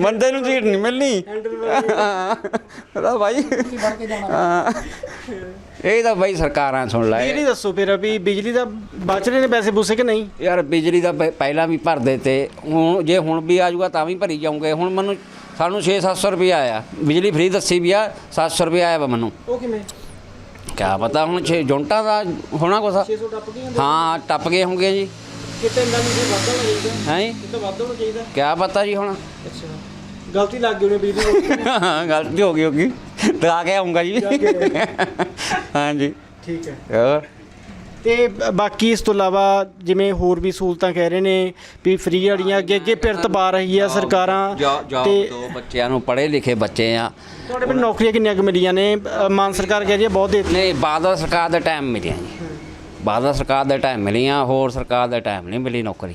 ਬੰਦੇ ਨੂੰ ਸੀਟ ਨਹੀਂ ਮਿਲਣੀ। ਉਹਦਾ ਭਾਈ ਹਾਂ। ਇਹ ਤਾਂ ਭਾਈ ਸਰਕਾਰਾਂ ਸੁਣ ਲੈ। ਬਿਜਲੀ ਦੱਸੋ ਫਿਰ ਵੀ ਬਿਜਲੀ ਦਾ ਬਚ ਰਹੇ ਨੇ ਪੈਸੇ ਪੂਸੇ ਕਿ ਨਹੀਂ? ਯਾਰ ਬਿਜਲੀ ਦਾ ਪਹਿ- ਪਹਿਲਾਂ ਵੀ ਭਰਦੇ ਤੇ ਹੁਣ ਜੇ ਹੁਣ ਵੀ ਆ ਜਾਊਗਾ ਤਾਂ ਵੀ ਭਰੀ ਜਾਊਂਗੇ। ਹੁਣ ਮੈਨੂੰ ਸਾਨੂੰ 6-700 ਰੁਪਇਆ ਆਇਆ। ਬਿਜਲੀ ਫ੍ਰੀ ਦੱਸੀ ਵੀ ਆ 700 ਰੁਪਇਆ ਆਇਆ ਵਾ ਮੈਨੂੰ। ਉਹ ਕਿਵੇਂ? ਕਿਆ ਪਤਾ ਹੁਣ 6 ਜੁੰਟਾਂ ਦਾ ਹੋਣਾ ਕੁਛ। 600 ਟੱਪ ਗਏ ਹਾਂ ਟੱਪ ਗਏ ਹੋਣਗੇ ਜੀ। ਕਿਤੇ ਇੰਨਾ ਨਹੀਂ ਵੱਧ ਹੋਣਾ ਚਾਹੀਦਾ। ਹੈ ਜੀ? ਕਿਤੇ ਵੱਧ ਹੋਣਾ ਚਾਹੀਦਾ। ਕਿਆ ਪਤਾ ਜੀ ਹੁਣ? ਅੱਛਾ। ਗਲਤੀ ਲੱਗ ਗਈ ਉਹਨੇ ਬਿਜਲੀ ਨੂੰ ਗਲਤੀ ਹੋ ਗਈ ਹੋਗੀ ਲਗਾ ਕੇ ਆਉਂਗਾ ਜੀ। ਹਾਂਜੀ। ਠੀਕ ਹੈ। ਹੋਰ? ਤੇ ਬ- ਬਾਕੀ ਇਸ ਤੋਂ ਇਲਾਵਾ ਜਿਵੇਂ ਹੋਰ ਵੀ ਸਹੂਲਤਾਂ ਕਹਿ ਰਹੇ ਨੇ ਵੀ ਫ੍ਰੀ ਵਾਲੀਆਂ ਅੱਗੇ ਅੱਗੇ ਪਿਰਤ ਪਾ ਰਹੀ ਆ ਸਰਕਾਰਾਂ। ਜੌਬ ਤੇ ਦੋ ਬੱਚਿਆਂ ਨੂੰ ਪੜ੍ਹੇ ਲਿਖੇ ਬੱਚੇ ਆ। ਤੁਹਾਡੇ ਪਿੰਡ ਨੌਕਰੀਆਂ ਕਿੰਨੀਆਂ ਕੁ ਮਿਲੀਆਂ ਨੇ? ਅ, ਮਾਨ ਸਰਕਾਰ ਕਹਿ ਰਹੀ ਹੈ ਬਹੁਤ ਦੇ ਨਹੀਂ ਬਾਦਲ ਸਰਕਾਰ ਦੇ ਟਾਈਮ ਮਿਲੀਆਂ ਜੀ। ਬਾਦਲ ਸਰਕਾਰ ਦੇ ਟਾਈਮ ਮਿਲੀਆਂ ਹੋਰ ਸਰਕਾਰ ਦੇ ਟਾਈਮ ਨਹੀਂ ਮਿਲੀ ਨੌਕਰੀ।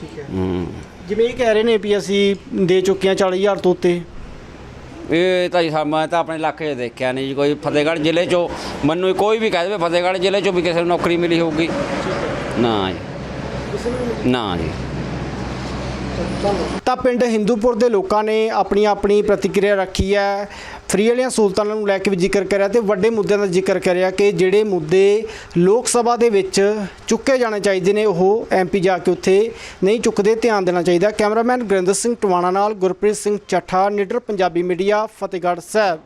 ਠੀਕ ਹੈ। ਹੂੰ। ਜਿਵੇਂ ਇਹ ਕਹਿ ਰਹੇ ਨੇ ਵੀ ਅਸੀਂ ਦੇ ਚੁੱਕੇ ਹਾਂ 40000 ਤੋਂ ਉੱਤੇ। ਇਹ ਤਾਂ ਜੀ ਮੈਂ ਤਾਂ ਆਪਣੇ ਇਲਾਕੇ 'ਚ ਦੇਖਿਆ ਨਹੀਂ ਜੀ ਕੋਈ ਫਤਿਹਗੜ੍ਹ ਜ਼ਿਲ੍ਹੇ 'ਚੋਂ ਮੈਨੂੰ ਕੋਈ ਵੀ ਕਹਿ ਦੇਵੇ ਫਤਿਹਗੜ੍ਹ ਜ਼ਿਲ੍ਹੇ 'ਚੋਂ ਵੀ ਕਿਸੇ ਨੂੰ ਨੌਕਰੀ ਮਿਲੀ ਹੋਊਗੀ। ਨਾ ਜੀ। ਨਾ ਜੀ। ਤਾਂ ਪਿੰਡ ਹਿੰਦੂਪੁਰ ਦੇ ਲੋਕਾਂ ਨੇ ਆਪਣੀ ਆਪਣੀ ਪ੍ਰਤੀਕਿਰਿਆ ਰੱਖੀ ਹੈ। ਫ੍ਰੀ ਵਾਲੀਆਂ ਸਹੂਲਤਾਂ ਨੂੰ ਲੈ ਕੇ ਵੀ ਜ਼ਿਕਰ ਕਰਿਆ ਤੇ ਵੱਡੇ ਮੁੱਦਿਆਂ ਦਾ ਜ਼ਿਕਰ ਕਰਿਆ ਕਿ ਜਿਹੜੇ ਮੁੱਦੇ ਲੋਕ ਸਭਾ ਦੇ ਵਿੱਚ ਚੁੱਕੇ ਜਾਣੇ ਚਾਹੀਦੇ ਨੇ, ਉਹ ਐਮਪੀ ਜਾ ਕੇ ਉੱਥੇ ਨਹੀਂ ਚੁੱਕਦੇ, ਧਿਆਨ ਦੇਣਾ ਚਾਹੀਦਾ। ਕੈਮਰਾਮੈਨ ਗੁਰਿੰਦਰ ਸਿੰਘ ਟਵਾਣਾ ਨਾਲ ਗੁਰਪ੍ਰੀਤ ਸਿੰਘ ਚੱਠਾ ਨਿਡਰ ਪੰਜਾਬੀ ਮੀਡੀਆ, ਫਤਿਹਗੜ੍ਹ ਸਾਹਿਬ।